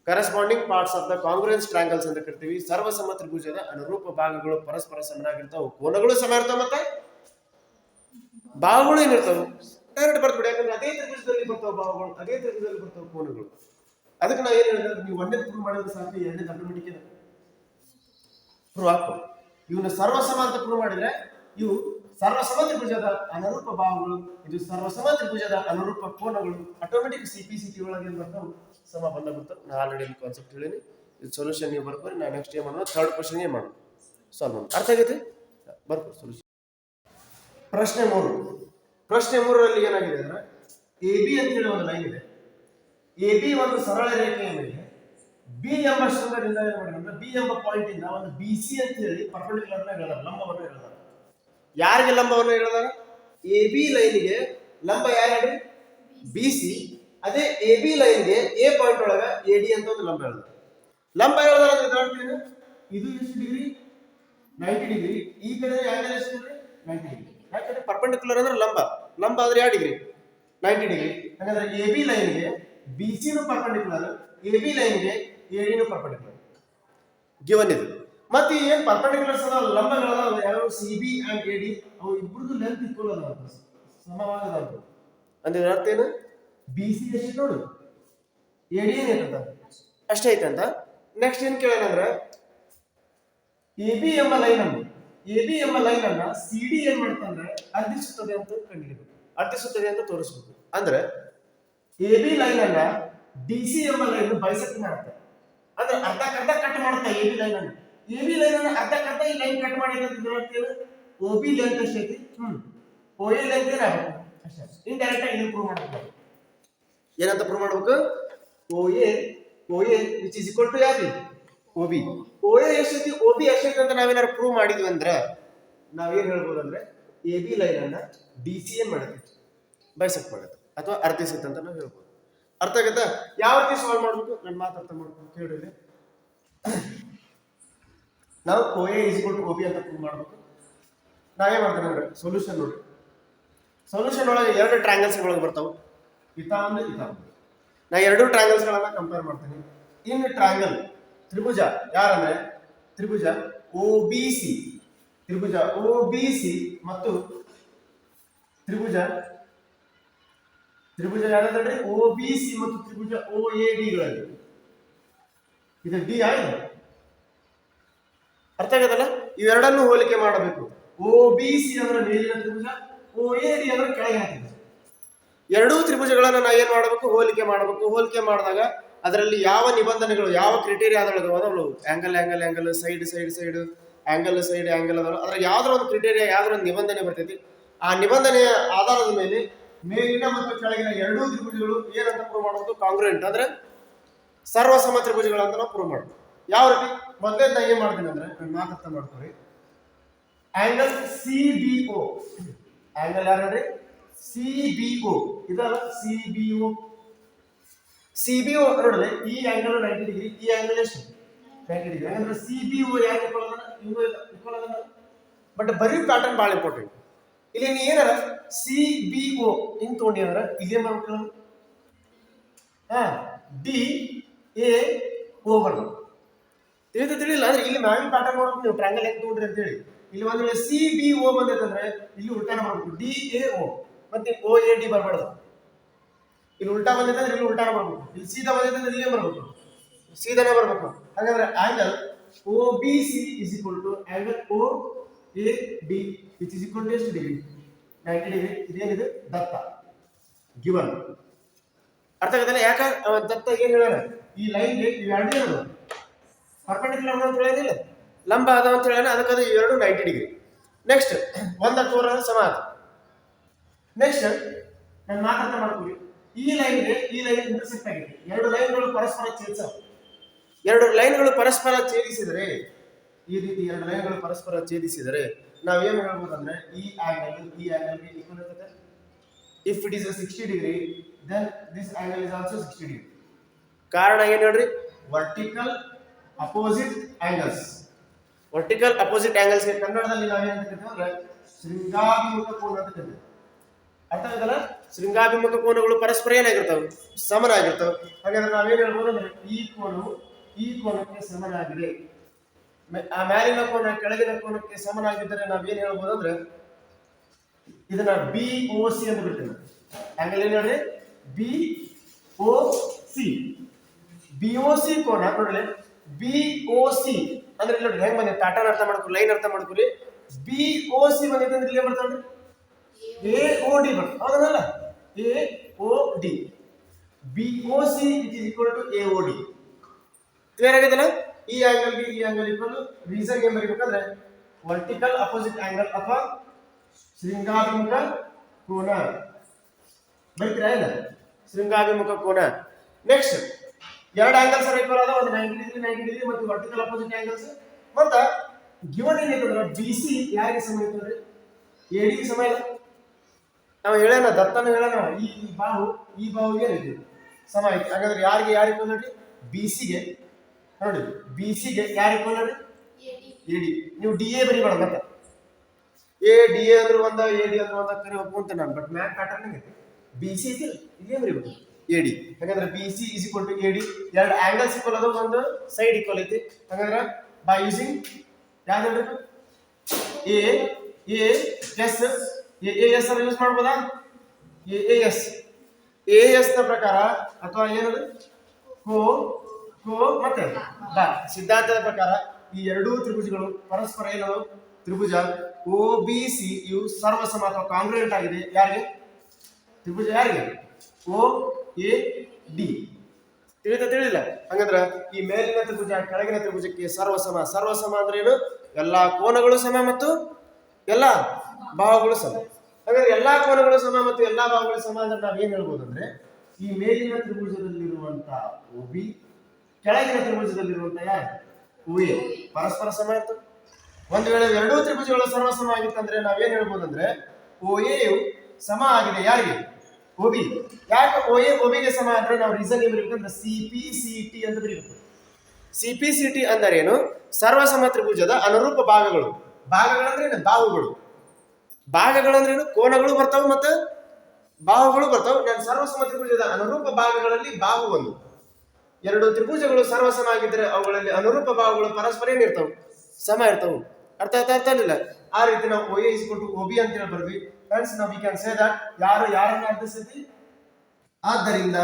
corresponding parts of the congruence triangles ಅಂತ ಕರಿತೀವಿ. ಸರ್ವಸಮ ತ್ರಿಭುಜದ ಅನುರೂಪ ಭಾಗಗಳು ಪರಸ್ಪರ ಸಮನಾಗಿರ್ತಾವೆ. ಕೋನಗಳು ಸಮ ಇರ್ತಾವ ಮತ್ತೆ? ಭಾವಗಳು ಏನಿರ್ತಾವೆ? ಡೈರೆಕ್ಟ್ ಬರ್ತ್ಬಿಡಿ ಯಾಕಂದ್ರೆ ಅದೇ ತ್ರಿಭುಜದಲ್ಲಿ ಬರ್ತಾವ ಭಾವಗಳು ಅದೇ ತ್ರಿಭುಜದಲ್ಲಿ ಬರ್ತಾವ ಕೋನಗಳು. ಅದಕ್ಕೆ ನಾವು ಏನ್ ಹೇಳಿದ್ರೆ ನೀವು ಒಂದೇ ಪ್ರೂವ್ ಮಾಡಿದ್ರೆ ಸಾಕು ಎರಡನೇ ಆಟೋಮೆಟಿಕ್ ಪ್ರೂವ್ ಆಗ್ತವೆ ಇವನ್ನ ಸರ್ವಸಮ ಅಂತ ಪ್ರೂವ್ ಮಾಡಿದ್ರೆ ಇವು ಸರ್ವಸಮ ತ್ರಿಭುಜದ ಅನುರೂಪ ಭಾವಗಳು ಇದು ಸರ್ವಸಮ ತ್ರಿಭುಜದ ಅನುರೂಪ ಕೋನಗಳು automatic C P C T ಒಳಗೆ ಏನ್ ಬರ್ತಾವೆ? ಸಮ ಬಂದ ಬರ್ತಾರೆ ನಾ ಆಲ್ರೆಡಿ ಕಾನ್ಸೆಪ್ಟ್ ಹೇಳೀನಿ. ಇದು ಸೊಲ್ಯೂಷನ್ ನೀವು ಬರ್ಕೋರಿ ನಾ ನೆಕ್ಸ್ಟ್ ಏನು ಮಾಡೋಣ ಥರ್ಡ್ ಕ್ವಶನ್ ಏನು ಮಾಡೋಣ ಸಾಲ್ವ್ ಮಾಡೋದು. ಅರ್ಥ ಆಗೈತೆ? ಬರ್ಕೋ ಸೊಲ್ಯೂಷನ್ ಪ್ರಶ್ನೆ ಮೂರು. ಪ್ರಶ್ನೆ ಮೂರರಲ್ಲಿ ಏನಾಗಿದೆ ಅಂದ್ರೆ ಎ ಬಿ ಅಂತ ಹೇಳಿ ಒಂದು ಲೈನ್ ಇದೆ. ಎ ಬಿ ಒಂದು ಸರಳ ರೇಖೆಯ ಮೇಲೆ ಬಿ ಎಂಬ ಶೃಂಗದಿಂದ ಏನು ಮಾಡಿದ್ರೆ ಬಿ ಎಂಬ ಪಾಯಿಂಟ್ ಇಂದ ಒಂದು ಬಿ ಸಿ ಅಂತ ಹೇಳಿ ಪರ್ಪಂಡಿಕ್ಯುಲರ್ ಹೇಳಿದಾರೆ, ಲಂಬವನ್ನು ಹೇಳಿದಾರೆ. ಯಾರಿಗೆ ಲಂಬವನ್ನು ಹೇಳಿದಾರೆ? ಎ ಬಿ ಲೈನಿಗೆ ಲಂಬ ಯಾರು ಹೇಳಿ ಬಿ ಸಿ ಅದೇ ಎ ಬಿ ಲೈನ್ಗೆ ಎ ಪಾಯಿಂಟ್ ಒಳಗ ಎ ಡಿ ಅಂತ ಒಂದು ಲಂಬ ಹೇಳಿದ್ರು ಲಂಬ ಹೇಳ್ದಾರ ಇದು ಎಷ್ಟು ಡಿಗ್ರಿ ನೈಂಟಿ ಡಿಗ್ರಿ ಈ ಕಡೆ ಆಂಗಲ್ ಎಷ್ಟು ನೈಂಟಿ ಡಿಗ್ರಿ ಯಾಕಂದ್ರೆ ಪರ್ಪಂಡಿಕ್ಯುಲರ್ ಅಂದ್ರೆ ಲಂಬ. ಲಂಬ ಆದ್ರೆ ಯಾವ ಡಿಗ್ರಿ ನೈಂಟಿ ಡಿಗ್ರಿ ಹಾಗಾದ್ರೆ ಎ ಬಿ ಲೈನ್ಗೆ ಬಿ ಸಿನೂ ಪರ್ಪಂಡಿಕ್ಯುಲರ್ ಎ ಬಿ ಲೈನ್ಗೆ ಎ ಡಿನೂ ಪರ್ಪಂಡಿಕ್ಯುಲರ್ ಗಿವನ್ ಇದು. ಮತ್ತೆ ಏನ್ ಪರ್ಪಂಡಿಕ್ಯುಲರ್ಸ್ ಲಂಬ ಲಂಬಗಳದಾವ ಯಾವ C B and A D ಅವು ಇಬ್ಬರದು ಲೆಂತ್ ಇಕ್ವಲ್ ಅದ ಸಮವಾಗದ ಅಂದ್ರೆ ಅರ್ಥ ಏನು? ಬಿ ಸಿ ಎಷ್ಟು ನೋಡು. ಎ ಡಿ ಏನಿರ್ತದ ಅಷ್ಟೇ ಐತಂತ. ನೆಕ್ಸ್ಟ್ ಏನ್ ಕೇಳೋಣ ಅಂದ್ರೆ ಎ ಬಿ ಎಂಬ ಲೈನ್ ಅನ್ನು ಎ ಬಿ ಎಂಬ ಲೈನ್ ಅನ್ನ ಸಿ ಡಿ ಏನ್ ಮಾಡ್ತಂದ್ರೆ ಅರ್ಧಿಸುತ್ತದೆ ಅಂತ ಕಂಡುಹಿಡಿಬೇಕು. ಅರ್ಧಿಸುತ್ತದೆ ಅಂತ ತೋರಿಸ್ಬೇಕು. ಅಂದ್ರೆ ಎ ಬಿ ಲೈನ್ ಅನ್ನ ಡಿ ಸಿ ಎಂಬ ಲೈನ್ ಬೈಸೆಕ್ಟ್ ಮಾಡುತ್ತೆ ಅಂದ್ರೆ ಅರ್ಧಕ್ಕರ್ಧ ಕಟ್ ಮಾಡುತ್ತೆ ಎ ಬಿ ಲೈನ್ ಅನ್ನು ಎ ಬಿ ಲೈನ್ ಅನ್ನ ಅರ್ಧಕ್ಕರ್ಧ ಈ ಲೈನ್ ಕಟ್ ಮಾಡಿದ್ರೆ ಒ ಬಿ ಲೆಂತ್ ಎಷ್ಟೈತಿ ಹ್ಮ್. ಓ ಎ ಲೆಂತ್ ಏನಾಗುತ್ತೆ ಅಷ್ಟೇ. ಇಂಡೈರೆಕ್ಟ್ ಆಗಿ ಇಂಪ್ರೂವ್ ಪ್ರೂವ್ ಮಾಡಬೇಕು. ಏನಂತ ಪ್ರೂವ್ ಮಾಡ್ಬೇಕು? O A O A which is equal to ಯಾವ್ದು? ಓ ಬಿ ಓ ಎ ಎಷ್ಟೈತಿ ಓ ಬಿ ಎಷ್ಟೈತಿ ಅಂತ ನಾವೇನಾದ್ರು ಪ್ರೂವ್ ಮಾಡಿದ್ವಿ ಅಂದ್ರೆ ನಾವೇನ್ ಹೇಳ್ಬೋದು ಅಂದ್ರೆ ಎ ಬಿ ಲೈನ್ ಅನ್ನ ಡಿ ಸಿ ಏನ್ ಮಾಡುತ್ತೆ. ಬೈಸೆಕ್ಟ್ ಮಾಡುತ್ತೆ. ಅಥವಾ ಅರ್ಧಿಸುತ್ತೆ ಅಂತ ನಾವು ಹೇಳ್ಬೋದು. ಅರ್ಥ ಆಗುತ್ತಾ ಯಾವ ರೀತಿ ಸಾಲ್ವ್ ಮಾಡ್ಬೇಕು? ನನ್ನ ಮಾತು ಅರ್ಥ ಮಾಡ್ಬೇಕು ಕೇಳಿದ್ರೆ ನಾವು O A is to O B ಅಂತ ಪ್ರೂವ್ ಮಾಡ್ಬೇಕು. ನಾವೇ ಮಾಡ್ತೇನೆ ಅಂದ್ರೆ ಸೊಲ್ಯೂಷನ್ ನೋಡಿ. ಸೊಲ್ಯೂಷನ್ ಒಳಗೆ ಎರಡು ಟ್ರ್ಯಾಂಗಲ್ಸ್ ಒಳಗೆ ಬರ್ತಾವೆ. ಇತ ಅಂದ್ರೆ ಇತ ನಾ ಎರಡು ಟ್ರಾಂಗಲ್ಸ್ ಗಳನ್ನ ಕಂಪೇರ್ ಮಾಡ್ತೀನಿ. ಇನ್ ಟ್ರಾಂಗಲ್ ತ್ರಿಭುಜ, ಯಾರಂದ್ರೆ? ತ್ರಿಭುಜ ಒ ಬಿ ಸಿ ತ್ರಿಭುಜ ಒ ಬಿ ಸಿ ಮತ್ತು ತ್ರಿಭುಜ ತ್ರಿಭುಜ ಯಾರಂದ್ರೆ ಒ ಬಿ ಸಿ ಮತ್ತು ತ್ರಿಭುಜ ಒ ಎ ಡಿ ಗಳಲ್ಲಿ. ಇದು ಡಿ ಆಯ್ತು ಅರ್ಥ ಆಗದಲ್ಲ ಇವೆರಡನ್ನು ಹೋಲಿಕೆ ಮಾಡಬೇಕು. ಒ ಬಿ ಸಿ ಅಂದ್ರೆ ಮೇಲಿನ ತ್ರಿಭುಜ ಒ ಎ ಡಿ ಅಂದ್ರೆ ಕೆಳಗೆ ತ್ರಿಭುಜ. ಎರಡೂ ತ್ರಿಭುಜಗಳನ್ನು ನಾವು ಏನು ಮಾಡಬೇಕು? ಹೋಲಿಕೆ ಮಾಡಬೇಕು. ಹೋಲಿಕೆ ಮಾಡಿದಾಗ ಅದರಲ್ಲಿ ಯಾವ ನಿಬಂಧನೆಗಳು, ಯಾವ ಕ್ರಿಟೇರಿಯಾ ಅದರೊಳಗೆ ಅದಾವಲ್ಲ angle angle angle side side side angle side angle ಅದಾವಲ್ಲ. ಅದ್ರ ಯಾವ್ದಾರ ಒಂದು ಕ್ರಿಟೇರಿಯಾ ಯಾವ್ದಾರ ಒಂದು ನಿಬಂಧನೆ ಬರ್ತೈತಿ. ಆ ನಿಬಂಧನೆಯ ಆಧಾರದ ಮೇಲೆ ಮೇಲಿನ ಮತ್ತು ಕೆಳಗಿನ ಎರಡೂ ತ್ರಿಭುಜಗಳು ಏನಂತ ಪ್ರೂವ್ ಮಾಡೋದು? ಕಾಂಗ್ರೆಂಟ್ ಅಂದ್ರೆ ಸರ್ವಸಮ ತ್ರಿಭುಜಗಳು ಅಂತ ನಾವು ಪ್ರೂವ್ ಮಾಡೋದು. ಯಾವ ರೀತಿ? ಮೊದಲೇ ಏನ್ ಮಾಡ್ತೀನಿ ಅಂದ್ರೆ, ನನ್ನ ಮಾತರ್ಥ ಮಾಡ್ತೀವಿ angle C B O angle ಯಾರು ಹೇಳ್ರಿ ಸಿ ಬಿ ಒ ಇದಲ್ಲ C B O C B O ನೋಡಲಿ ಈ ಆಂಗಲ್ ನೈಂಟಿ ಡಿಗ್ರಿ ಈ ಆಂಗಲ್ ಎಷ್ಟು ನೈಂಟಿ ಡಿಗ್ರಿ ಅಂದ್ರೆ ಸಿ ಬಿ ಒ ಯಾಕೆ ಇಕ್ವಲ್ ಅದನ್ನ ಬಟ್ ಬರೀ ಪ್ಯಾಟರ್ನ್ ಭಾಳ ಇಂಪಾರ್ಟೆಂಟ್ ಇಲ್ಲಿ ನೀ ಏನಾರ ಸಿ ಬಿ ಒ ಹಿಂಗ್ ತೊಗೊಂಡಿ ಅಂದ್ರೆ ಇದೇ ಮಾಡ್ಬೇಕು ಹಾ ಡಿ ಎ ಓ ಬರ್ಬೇಕು ತಿಳಿದು ತಿಳಿಲ್ಲ ಅಂದ್ರೆ ಇಲ್ಲಿ ಮ್ಯಾಗಿನ ಪ್ಯಾಟರ್ನ್ ಮಾಡ್ಬೇಕು ನೀವು ಟ್ರ್ಯಾಂಗಲ್ ಹೆಂಗ್ ತಗೊಂಡ್ರಿ ಅಂತ ಹೇಳಿ ಇಲ್ಲಿ ಒಂದ್ ವೇಳೆ ಸಿ ಬಿ ಓ ಬಂದೈತಂದ್ರೆ ಇಲ್ಲಿ ಉಲ್ಟಾನ ಮಾಡ್ಬೇಕು ಡಿ ಎ ಓ ಮತ್ತೆ ಓ ಎ ಡಿ ಬರಬಾರ್ದು. ಇಲ್ಲಿ ಉಲ್ಟಾ ಬಂದೈತಂದ್ರೆ ಇಲ್ಲಿ ಉಲ್ಟಾ ಬರ್ಬೇಕು. ಇಲ್ಲಿ ಸೀದಾ ಬಂದೈತಂದ್ರೆ ಇಲ್ಲೇ ಬರ್ಬೇಕು. ಸೀದಾನೇ ಬರ್ಬೇಕು. ಹಾಗಾದ್ರೆ angle O B C is equal to angle O A D which is equal to ಎಷ್ಟು ಡಿಗ್ರಿ ನೈಂಟಿ ಡಿಗ್ರಿ ಇದೇನಿದೆ? ದತ್ತ. ಗಿವನ್ ಅರ್ಥ ಆಗತ್ತಲ್ಲ ಯಾಕ ದತ್ತ ಏನು ಹೇಳೋಣ? ಈ ಲೈನ್ಗೆ ಇವೆರಡು ಇರೋದು. ಪರ್ಪೆಂಡಿಕ್ಯುಲರ್ ಅಂತ ಹೇಳೋದಿಲ್ಲ ಲಂಬ ಅದ ಅಂತ ಹೇಳೋಣ. ಅದಕ್ಕೆ ಅದು ಎರಡು ನೈಂಟಿ ಡಿಗ್ರಿ ನೆಕ್ಸ್ಟ್ ಒಂದ ತೋರ ಸಮ ಆಯ್ತು ನೆಕ್ಸ್ಟ್ ನಾನು ಮಾತಾಡ್ತ ಮಾಡ್ತೀವಿ ಈ ಲೈನ್ಗೆ ಈ ಲೈನ್ ಇಂಟರ್ಸೆಕ್ಟ್ ಆಗಿದೆ. ಎರಡು ಲೈನ್ಗಳು ಪರಸ್ಪರ ಛೇದಿಸ ಎರಡು ಲೈನ್ಗಳು ಪರಸ್ಪರ ಛೇದಿಸಿದರೆ, ಈ ರೀತಿ ಎರಡು ಲೈನ್ಗಳು ಪರಸ್ಪರ ಛೇದಿಸಿದರೆ, ನಾವೇನು ಹೇಳ್ಬೋದಂದ್ರೆ ಈ ಆಂಗಲ್ ಈ ಆಂಗಲ್ಗೆ ಈಕ್ವಲ್ ಇರ್ತದೆ if it is a sixty degree then this angle is also sixty degree ಕಾರಣ ಏನು ಹೇಳ್ರಿ? Vertical opposite angles vertical opposite ಆಂಗಲ್ಸ್ಗೆ ಕನ್ನಡದಲ್ಲಿ ನಾವೇನಂತ ಕರಿತೀವಿ ಅಂದ್ರೆ, ಶೃಂಗಾಭಿಮುಖ ಕೋನ ಅಂತ ಕರಿತೀವಿ. ಅರ್ಥ ಆಗುತ್ತಲ್ಲ ಶೃಂಗಾಭಿಮುಖ ಕೋನಗಳು ಪರಸ್ಪರ ಏನಾಗಿರ್ತಾವೆ? ಸಮನಾಗಿರ್ತಾವೆ. ಹಾಗಾದ್ರೆ ನಾವೇನ್ ಹೇಳ್ಬೋದು ಅಂದ್ರೆ ಈ ಕೋನವು ಈ ಕೋನಕ್ಕೆ ಸಮನಾಗಿದೆ. ಆ ಮ್ಯಾಲಿನ ಕೋನ, ಕೆಳಗಿನ ಕೋನಕ್ಕೆ ಸಮನಾಗಿದ್ದರೆ ನಾವೇನ್ ಹೇಳ್ಬೋದು ಅಂದ್ರೆ ಇದನ್ನ ಬಿ ಓ ಸಿ ಅಂತ ಬಿಡ್ತೇವೆ. ಆಂಗಲ್ ಏನ್ ಹೇಳ್ರಿ? B O C B O C ಕೋನ ನೋಡ್ರಿ ಬಿ ಓ ಸಿ ಅಂದ್ರೆ ಇಲ್ಲಿ ನೋಡ್ರಿ, ಹೆಂಗ್ ಬಂದಿದೆ? ಪ್ಯಾಟರ್ನ್ ಅರ್ಥ ಮಾಡ್ಕೊರಿ ಲೈನ್ ಅರ್ಥ ಮಾಡ್ಕೊರಿ. ಬಿ ಓ ಸಿ ಬಂದಿದೆ ಅಂದ್ರೆ ಇಲ್ಲಿ ಬರ್ತಾವ್ರಿ ಎ ಓ ಡಿ ಬರ್ತದೆ. ಹೌದಲ್ಲ? A O D B O C it is equal to A O D clear ಆಗಿದೆಲ್ಲ ಈ ಆಂಗಲ್ ಬಿ ಈ ಆಂಗಲ್ ಈಕ್ವಲ್ ರೀಸನ್ ಏನ್ ಬರೀಬೇಕಂದ್ರೆ ವರ್ಟಿಕಲ್ ಅಪೋಸಿಟ್ ಆಂಗಲ್ ಅಥವಾ ಶೃಂಗಾಭಿಮುಖ ಕೋನ. ಬರೀತೀರಾ ಇಲ್ಲ? ಶೃಂಗಾಭಿಮುಖ ಕೋನ. ನೆಕ್ಸ್ಟ್ ಎರಡು ಆಂಗಲ್ಸ್ ಈಕ್ವಲ್ ಆದ ಒಂದು ನೈಂಟಿ ಡಿಗ್ರಿ ನೈಂಟಿ ಡಿಗ್ರಿ ಮತ್ತು ವರ್ಟಿಕಲ್ ಅಪೋಸಿಟ್ ಆಂಗಲ್ಸ್ ಮತ್ತೆ ಗಿವನ್ ಏನೈತಂದ್ರೆ ಬಿ ಸಿ ಯಾರಿಗೆ ಸಮ ಅಂದ್ರೆ ಎ ಡಿ ಸಮ ಇಲ್ಲ. ನಾವು ಹೇಳೋಣ ದತ್ತನ ಹೇಳೋಣ ಈ ಬಾಹು ಈ ಬಾಹುಗೆ ಏನೈತಿ ಸಮ ಆಯ್ತು. ಹಾಗಾದ್ರೆ ಯಾರಿಗೆ ಯಾರಿಗೆ ನೋಡ್ರಿ ಬಿ ಸಿಗೆ ನೋಡಿ ಬಿ ಸಿಗೆ ಯಾರಿಗೆ ನೋಡ್ರಿ ಎ ಡಿ ನೀವು ಡಿ ಎ ಬರಿ ಮತ್ತೆ. ಎ ಡಿ ಎ ಅಂದ್ರೆ ಒಂದ ಎ ಡಿ ಅಂದ್ರೆ ಒಂದ ಕರಿ ಒಪ್ಕೊಂತ ನಾನು. ಬಟ್ ಮ್ಯಾಕ್ ಪ್ಯಾಟರ್ನ್ ಐತಿ. ಬಿ ಸಿ ಐತಿ ಇಲ್ಲೇ. ಬರೀಬೇಕು. ಎ ಡಿ ಹಾಗಾದ್ರೆ B C is equal to A D ಎರಡು ಆಂಗಲ್ಸ್ ಈಕ್ವಲ್ ಆದ್ರೆ ಒಂದು ಸೈಡ್ ಈಕ್ವಲ್ ಐತಿ. ಹಾಗಾದ್ರೆ ಬೈ ಯೂಸಿಂಗ್ ಯಾವ್ದು ಹೇಳ್ಬೇಕು? A A S A A S ಅನ್ನು ಯೂಸ್ ಮಾಡ್ಬೋದಾ? ಎ ಎ ಎಸ್ ಎ ಎಸ್ನ ಪ್ರಕಾರ, ಅಥವಾ ಏನದು? ಕೋ ಕೋ ಮತ್ತೆ? ಬಾ. ಸಿದ್ಧಾಂತದ ಪ್ರಕಾರ, ಈ ಎರಡೂ ತ್ರಿಭುಜಗಳು ಪರಸ್ಪರ ಏನದು? ತ್ರಿಭುಜ. ಒ ಬಿ ಸಿ ಯು ಸರ್ವಸಮ ಅಥವಾ ಕಾಂಗ್ರೆಂಟ್ ಆಗಿದೆ. ಯಾರಿಗೆ? ತ್ರಿಭುಜ ಯಾರಿಗೆ? ಓ ಎ ಡಿ ತಿಳಿದ ತಿಳಿದಿಲ್ಲ? ಹಂಗಂದ್ರ, ಈ ಮೇಲಿನ ತ್ರಿಭುಜ ಕೆಳಗಿನ ತ್ರಿಭುಜಕ್ಕೆ ಸರ್ವಸಮ. ಸರ್ವಸಮ ಅಂದ್ರೆ ಏನು? ಎಲ್ಲಾ ಕೋನಗಳು ಸಮ ಮತ್ತು ಎಲ್ಲಾ ಭಾವಗಳು ಸಮ. ಹಾಗಾದ್ರೆ ಎಲ್ಲಾ ಕೋನಗಳು ಸಮ ಮತ್ತು ಎಲ್ಲಾ ಭಾವಗಳು ಸಮ ಅಂದ್ರೆ ನಾವು ಏನ್ ಹೇಳ್ಬೋದು ಅಂದ್ರೆ ಈ ಮೇಲಿನ ತ್ರಿಭುಜದಲ್ಲಿರುವಂತ ಓಬಿ ಕೆಳಗಿನ ತ್ರಿಭುಜದಲ್ಲಿರುವಂತ ಯಾರು? ಪರಸ್ಪರ ಸಮ ಇರ್ತದೆ. ಒಂದು ವೇಳೆ ಎರಡೂ ತ್ರಿಭುಜಗಳು ಸರ್ವಸಮ ಆಗಿತ್ತಂದ್ರೆ ನಾವೇನ್ ಹೇಳ್ಬೋದು ಅಂದ್ರೆ ಓ ಎ ಸಮ ಆಗಿದೆ ಯಾರಿಗೆ? ಓಬಿ ಯಾಕೆ ಓ ಎ ಓಬಿಗೆ ಸಮ ಅಂದ್ರೆ ನಾವು ರೀಸನ್ ಏನ್ ಬರೀಬೇಕಂದ್ರೆ ಸಿ ಪಿ ಸಿ ಟಿ ಅಂತ ಬರೀಬೇಕು. ಸಿ ಪಿ ಸಿ ಟಿ ಅಂದರೇನು ಸರ್ವಸಮ ತ್ರಿಭುಜದ ಅನುರೂಪ ಭಾಗಗಳು. ಭಾಗಗಳಂದ್ರೆ ಏನು ಬಾಹುಗಳು. ಭಾಗಗಳಂದ್ರೇನು? ಕೋನಗಳು ಬರ್ತಾವೆ ಮತ್ತೆ ಬಾಹುಗಳು ಬರ್ತಾವೆ. ನಾನು ಸರ್ವಸಮ ತ್ರಿಭುಜದ ಅನುರೂಪ ಭಾಗಗಳಲ್ಲಿ ಬಾಹು ಒಂದು. ಎರಡು ತ್ರಿಭುಜಗಳು ಸರ್ವಸಮ ಆಗಿದ್ರೆ ಅವುಗಳಲ್ಲಿ ಅನುರೂಪ ಭಾವಗಳು ಪರಸ್ಪರ ಏನಿರ್ತಾವೆ ಸಮ ಇರ್ತಾವೆ. ಅರ್ಥ ಆಯ್ತಾ? ಅರ್ಥ ಆಗಲಿಲ್ಲ? ಆ ರೀತಿ ನಾವು ಒ ಎ ಇಸ್ಕೊಟ್ಟು ಒ ಬಿ ಅಂತ ಹೇಳಿ ಫ್ರೆಂಡ್ಸ್ ನಾವು ವಿ ಕ್ಯಾನ್ ಸೇ ದಟ್ ಯಾರು ಯಾರನ್ನ ಅರ್ಥಿಸ್ತೀವಿ ಆದ್ದರಿಂದ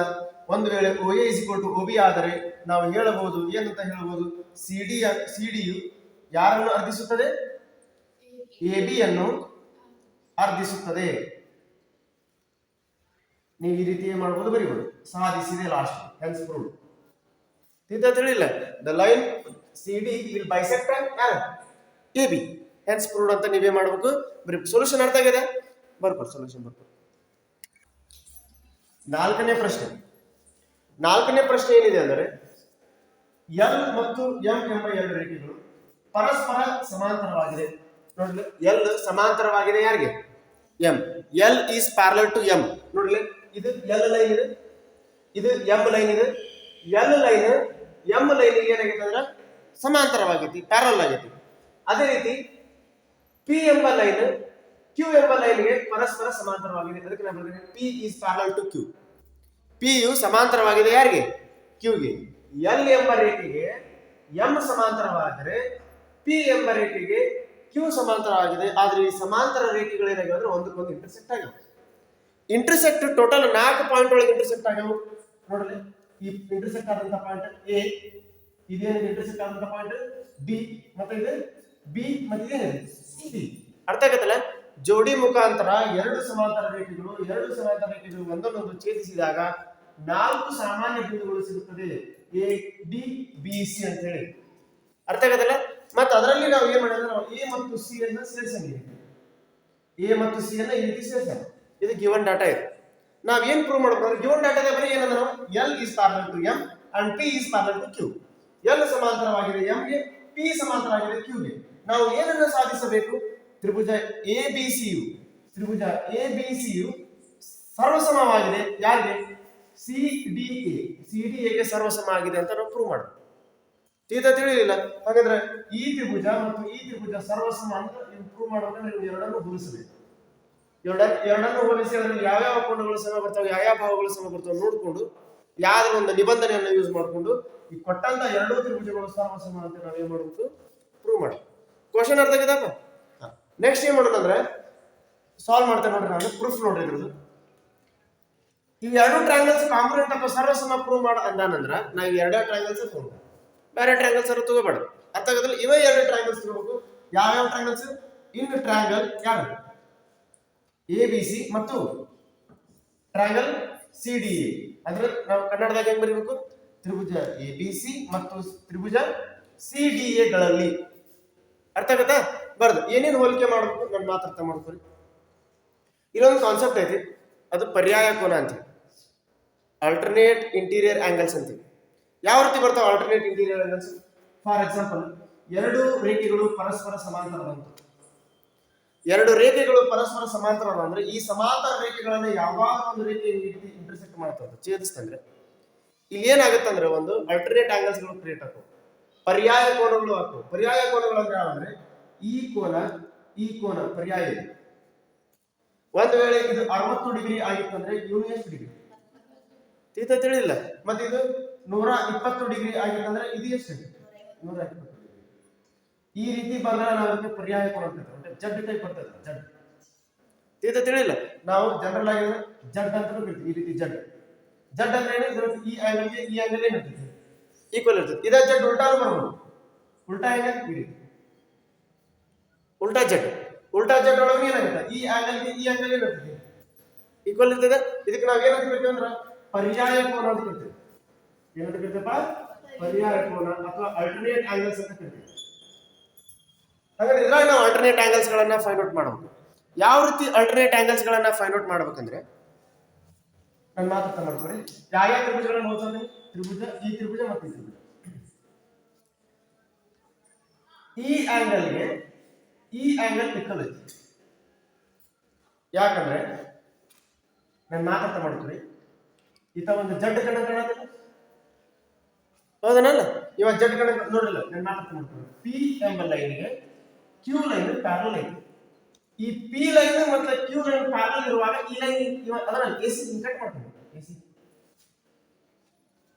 ಒಂದು ವೇಳೆ ಒ ಎ ಇಸ್ಕೊಟ್ಟು ಒ ಬಿ ಆದರೆ ನಾವು ಹೇಳಬಹುದು, ಏನಂತ ಹೇಳಬಹುದು? ಸಿ ಡಿ ಸಿ ಡಿಯು ಯಾರನ್ನು ಅರ್ಧಿಸುತ್ತದೆ? ಎ ಬಿ ಅನ್ನು ಅರ್ಧಿಸುತ್ತದೆ. ನೀವು ಈ ರೀತಿ ಮಾಡ್ಬೋದು, ಬರಿಬೋದು. ಸಾಧಿಸಿದೆ ಲಾಸ್ಟ್ ಹೆನ್ಸ್ ಪ್ರೂವ್ ತಿಂತ ತಿಳಿಲ್ಲ the line C D will bisect A B hence prove ಅಂತ ನೀವೇ ಮಾಡ್ಬೇಕು? ಬರೀ ಸೊಲ್ಯೂಷನ್ ಅರ್ಥ ಆಗಿದೆ? ಬರ್ಬೋದು ಸೊಲ್ಯೂಷನ್ ಬರ್ಬೋದು. ನಾಲ್ಕನೇ ಪ್ರಶ್ನೆ. ನಾಲ್ಕನೇ ಪ್ರಶ್ನೆ ಏನಿದೆ ಅಂದರೆ ಎಲ್ ಮತ್ತು ಎಂ ಎಂಬ ಎರಡು ರೇಖೆಗಳು ಪರಸ್ಪರ ಸಮಾಂತರವಾಗಿದೆ. ನೋಡ್ಲಿ ಎಲ್ ಸಮಾಂತರವಾಗಿದೆ ಯಾರಿಗೆ? M L is parallel to M ನೋಡ್ಲಿ, ಇದು ಎಲ್ ಲೈನ್ ಇದೆ, ಇದು ಎಂ ಲೈನ್ ಇದೆ. ಎಲ್ ಲೈನ್ ಎಂ ಲೈನ್ ಏನಾಗೈತೆ ಅಂದ್ರೆ ಸಮಾಂತರವಾಗೈತಿ ಪ್ಯಾರಲ್ ಆಗೈತಿ. ಅದೇ ರೀತಿ ಪಿ ಎಂಬ ಲೈನ್ ಕ್ಯೂ ಎಂಬ ಲೈನ್ಗೆ ಪರಸ್ಪರ ಸಮಾಂತರವಾಗಿದೆ ಅದಕ್ಕೆ ನಾನು ಬರ್ತೀನಿ P is parallel to Q P U ಸಮಾಂತರವಾಗಿದೆ ಯಾರಿಗೆ? ಕ್ಯೂಗೆ ಎಲ್ ಎಂಬ ರೇಖೆಗೆ ಎಂ ಸಮಾಂತರವಾದರೆ ಪಿ ಎಂಬ ರೇಖೆಗೆ ಕ್ಯೂ ಸಮಾಂತರವಾಗಿದೆ, ಆದರೆ ಈ ಸಮಾಂತರ ರೇಖೆಗಳೇನಾಗಿವೆ ಅಂದ್ರೆ ಒಂದಕ್ಕೊಂದು ಇಂಟರ್ಸೆಕ್ಟ್ ಆಗ್ಯಾವ. ಇಂಟರ್ಸೆಕ್ಟ್ ಟೋಟಲ್ ನಾಲ್ಕು ಪಾಯಿಂಟ್ ಒಳಗೆ ಇಂಟರ್ಸೆಕ್ಟ್ ಆಗ್ಯಾವ. ನೋಡ್ರಿ, ಈ ಇಂಟರ್ಸೆಕ್ಟ್ ಆದಂತ ಪಾಯಿಂಟ್ ಎ ಇದೇನು ಇಂಟರ್ಸೆಕ್ಟ್ ಆದಂತ ಪಾಯಿಂಟ್ ಬಿ ಮತ್ತೆ ಇದೆ ಬಿ ಮತ್ತೆ ಇದೆ ಸಿ ಅರ್ಥ ಆಗತ್ತಲ್ಲ? ಜೋಡಿ ಮುಖಾಂತರ ಎರಡು ಸಮಾಂತರ ರೇಖೆಗಳು, ಎರಡು ಸಮಾಂತರ ರೇಖೆಗಳು ಒಂದನ್ನೊಂದು ಛೇದಿಸಿದಾಗ ನಾಲ್ಕು ಸಾಮಾನ್ಯ ಬಿಂದುಗಳು ಸಿಗುತ್ತದೆ. ಎ ಡಿ ಬಿ ಸಿ ಅಂತ ಹೇಳಿ. ಅರ್ಥ ಆಗತ್ತಲ್ಲ? ಮತ್ತೆ ಅದರಲ್ಲಿ ನಾವು ಏನ್ ಮಾಡಿದ್ರೆ ನಾವು ಎ ಮತ್ತು ಸಿ ಅನ್ನ ಸೇರಿಸಂಗಿಲ್ಲ ಎ ಮತ್ತು ಸಿ ಅನ್ನ ಈ ರೀತಿ ಸೇರಿಸ ಇದು ಗಿವನ್ ಡಾಟಾ ಇದೆ. ನಾವ್ ಏನ್ ಪ್ರೂವ್ ಮಾಡ್ಬೋದು ಗಿವನ್ ಡಾಟಾದ ಬರೀ ಏನಂದ್ರೆ? L is parallel to M and P is parallel to Q L ಸಮಾಂತರವಾಗಿದೆ M ಗೆ ಪಿ ಸಮಾಂತರವಾಗಿದೆ ಕ್ಯೂ ಗೆ. ನಾವು ಏನನ್ನು ಸಾಧಿಸಬೇಕು? ತ್ರಿಭುಜ ಎ ಬಿ ಸಿ ಯು. ತ್ರಿಭುಜ ಎ ಬಿ ಸಿ ಯು ಸರ್ವಸಮವಾಗಿದೆ. ಯಾರಿಗೆ? C D A C D ಎಗೆ ಸರ್ವಸಮ ಆಗಿದೆ ಅಂತ ನಾವು ಪ್ರೂವ್ ಮಾಡಬೇಕು. ತೀತ ತಿಳಿಯಲಿಲ್ಲ ಹಾಗಾದ್ರೆ ಈ ತ್ರಿಭುಜ ಮತ್ತು ಈ ತ್ರಿಭುಜ ಸರ್ವಸಮ ಅಂತ ನೀವು ಪ್ರೂವ್ ಮಾಡಬೇಕಂದ್ರೆ ನೀವು ಎರಡನ್ನು ಹೋಲಿಸಬೇಕು ಎರಡ ಎರಡನ್ನು ಹೋಲಿಸಿ ಅದರಲ್ಲಿ ಯಾವ್ಯಾವ ಕೋಣಗಳು ಸಮ ಬರ್ತವೆ ಯಾವ್ಯಾವ ಭಾವಗಳು ಸಮ ಬರ್ತವೆ ನೋಡಿಕೊಂಡು ಯಾವ್ದಾರ ಒಂದು ನಿಬಂಧನೆಯನ್ನು ಯೂಸ್ ಮಾಡಿಕೊಂಡು ಈ ಕೊಟ್ಟಂತ ಎರಡೂ ತ್ರಿಭುಜಗಳು ಸರ್ವಸಮ ಅಂತ ನಾವೇನ್ ಮಾಡಬೇಕು? ಪ್ರೂವ್ ಮಾಡಿ. ಕ್ವಶನ್ ಅರ್ಥ ಆಗಿದಪ್ಪ ನೆಕ್ಸ್ಟ್ ಏನ್ ಮಾಡೋಣ ಅಂದ್ರೆ ಸಾಲ್ವ್ ಮಾಡ್ತೇನೆ ನೋಡ್ರಿ ನಾನು ಪ್ರೂಫ್ ನೋಡ್ರಿ ಇದ್ರದ್ದು. ಈ ಎರಡು ಟ್ರಯಾಂಗಲ್ಸ್ ಕಾಂಪೊನೆಂಟ್ ಅಥವಾ ಸರ್ವಸಮ ಪ್ರೂವ್ ಮಾಡ ಅಂದಾನಂದ್ರ ನಾವು ಎರಡೇ ಟ್ರಯಾಂಗಲ್ಸ್ ತಗೊಂಡು ಬೇರೆ ಟ್ರ್ಯಾಂಗಲ್ಸ್ ಅನ್ನು ತಗೋಬೇಡ ಅರ್ಥ ಆಗೋದಿಲ್ಲ? ಇವೇ ಎರಡು ಟ್ರಯಾಂಗಲ್ಸ್ ತಗೋಬೇಕು. ಯಾವ್ಯಾವ ಟ್ರಯಾಂಗಲ್ಸ್ ಇನ್ ಟ್ರಯಾಂಗಲ್ ಯಾವ ಎ ಬಿ ಸಿ ಮತ್ತು ಟ್ರಯಾಂಗಲ್ ಸಿ ಡಿ ಎ ಅಂದ್ರೆ ನಾವು ಕನ್ನಡದಾಗ ಹೆಂಗ್ ಬರೀಬೇಕು? ತ್ರಿಭುಜ ಎ ಬಿ ಸಿ ಮತ್ತು ತ್ರಿಭುಜ ಸಿ ಡಿ ಎಗಳಲ್ಲಿ ಅರ್ಥ ಆಗತ್ತಾ? ಬರ್ದು. ಏನೇನು ಹೋಲಿಕೆ ಮಾಡಬೇಕು? ನಾನು ಅರ್ಥ ಮಾಡ್ಕೊರಿ. ಇಲ್ಲೊಂದು ಕಾನ್ಸೆಪ್ಟ್ ಐತಿ. ಅದು ಪರ್ಯಾಯ ಕೋನ ಅಂತೀವಿ ಆಲ್ಟರ್ನೇಟ್ ಇಂಟೀರಿಯರ್ ಆಂಗಲ್ಸ್ ಅಂತೀವಿ ಯಾವ ರೀತಿ ಬರ್ತಾವೆ alternate interior angles for example ಎರಡು ರೇಖೆಗಳು ಪರಸ್ಪರ ಸಮಾಂತರ ಬಂತು ಎರಡು ರೇಖೆಗಳು ಪರಸ್ಪರ ಸಮಾಂತರ ಅಂದ್ರೆ ಈ ಸಮಾಂತರ ರೇಖೆಗಳನ್ನ ಯಾವಾಗ ಒಂದು ರೇಖೆ ಈ ರೀತಿ ಇಂಟರ್ಸೆಕ್ಟ್ ಮಾಡ್ತದೆ ಛೇದಿಸ್ತಂದ್ರೆ ಇಲ್ಲಿ ಏನಾಗುತ್ತಂದ್ರೆ ಒಂದು ಅಲ್ಟರ್ನೇಟ್ ಆಂಗಲ್ಸ್ಗಳು ಕ್ರಿಯೇಟ್ ಆಗ್ತವೆ. ಪರ್ಯಾಯ ಕೋನಗಳು ಆಗ್ತವೆ. ಪರ್ಯಾಯ ಕೋನಗಳು ಅಂದ್ರೆ ಯಾವಂದ್ರೆ ಈ ಕೋನ ಈ ಕೋನ, ಪರ್ಯಾಯ. ಒಂದು ವೇಳೆ ಇದು ಅರವತ್ತು ಡಿಗ್ರಿ ಆಗಿತ್ತಂದ್ರೆ ಎಸ್ ಡಿಗ್ರಿ? ತೀತ ತಿಳಿಲ್ಲ ಮತ್ತೆ ಇದು ನೂರ ಇಪ್ಪತ್ತು ಡಿಗ್ರಿ ಆಗಿತ್ತಂದ್ರೆ ಇದು ಎಷ್ಟು ನೂರ ಇಪ್ಪತ್ತು ಡಿಗ್ರಿ. ಈ ರೀತಿ ಬಂದ್ರೆ ನಾವು ಅದಕ್ಕೆ ಪರ್ಯಾಯ ಕೊಡುತ್ತೆ ಜಡ್ ಟೈಪ್ ಬರ್ತದೆ ಜಡ್ ಇದು ತಿಳಿಲ್ಲ ನಾವು ಜನರಲ್ ಆಗಿ ಜಡ್ ಅಂತ ಕರಿತೀವಿ ಈ ರೀತಿ ಜಡ್ ಜಡ್ ಅಂದ್ರೆ ಏನು? ಇದ್ರ ಈ ಆಂಗಲ್ಗೆ ಈ ಆಂಗಲ್ ಏನಿರ್ತದೆ ಈಕ್ವಲ್ ಇರ್ತದೆ? ಇದ ಜಡ್ ಉಲ್ಟಾ ಬರ್ಬೋದು ಉಲ್ಟಾ ಆಂಗಲ್ ಈ ರೀತಿ. ಉಲ್ಟಾ ಜಡ್ ಉಲ್ಟಾ ಜಡ್ ಒಳಗೆ ಏನಾಗುತ್ತೆ? ಈ ಆಂಗಲ್ಗೆ ಈ ಆಂಗಲ್ ಏನಿರ್ತದೆ ಈಕ್ವಲ್ ಇರ್ತದೆ? ಇದಕ್ಕೆ ನಾವು ಏನಂತ ಕರಿತೀವಿ ಅಂದ್ರೆ ಪರ್ಯಾಯ ಕೋನ ಅಂತ ಏನಂತ ಕರಿತಪ್ಪ? ಪರ್ಯಾಯ ಕೋನ ಅಥವಾ ಅಲ್ಟರ್ನೇಟ್ ಆಂಗಲ್ಸ್ ಅಂತ ಕರಿತೀವಿ. ಹಾಗಾದ್ರೆ ಇದ್ರಾಗ ನಾವು ಅಲ್ಟರ್ನೇಟ್ ಆಂಗಲ್ಸ್ ಗಳನ್ನ ಫೈಂಡ್ ಔಟ್ ಮಾಡಬೇಕು. ಯಾವ ರೀತಿ ಅಲ್ಟರ್ನೇಟ್ ಆಂಗಲ್ಸ್ ಗಳನ್ನ ಫೈಂಡ್ ಔಟ್ ಮಾಡ್ಬೇಕಂದ್ರೆ, ನಾನು ಮಾತು ಮಾಡ್ಕೊಡಿ ಯಾವ ಯಾವ ತ್ರಿಭುಜಗಳನ್ನ ಹೋಲ್ಸೋದು? ತ್ರಿಭುಜ, ಈ ತ್ರಿಭುಜ ಮತ್ತು ಈ ತ್ರಿಭುಜ. ಈ ಆಂಗಲ್ಗೆ ಈ ಆಂಗಲ್ ಇಕ್ಕಲ್ ಐತಿ. ಯಾಕಂದ್ರೆ, ನಾನು ಅರ್ಥ ಮಾಡ್ಕೊಡಿ ಈತ ಒಂದು ಜಡ್ ಕಣ ಕಾಣತ್ತಿಲ್ಲ ಹೌದನಲ್ಲ? ಇವಾಗ ಜಡ್ ಕಡೆ ನೋಡಿಲ್ಲ ಪಿ ಎಂಬ ಲೈನ್ಗೆ ಕ್ಯೂ ಲೈನ್ ಪ್ಯಾರಲ್ ಲೈನ್ ಈ ಪಿ ಲೈನ್ ಮತ್ತೆ ಕ್ಯೂ ಲೈನ್ ಪ್ಯಾರಲ್ ಇರುವಾಗ ಈ ಲೈನ್ ಇವ ಅದನ್ನ ಎ ಸಿ ಕಟ್ ಮಾಡ್ತೀನಿ. ಎ ಸಿ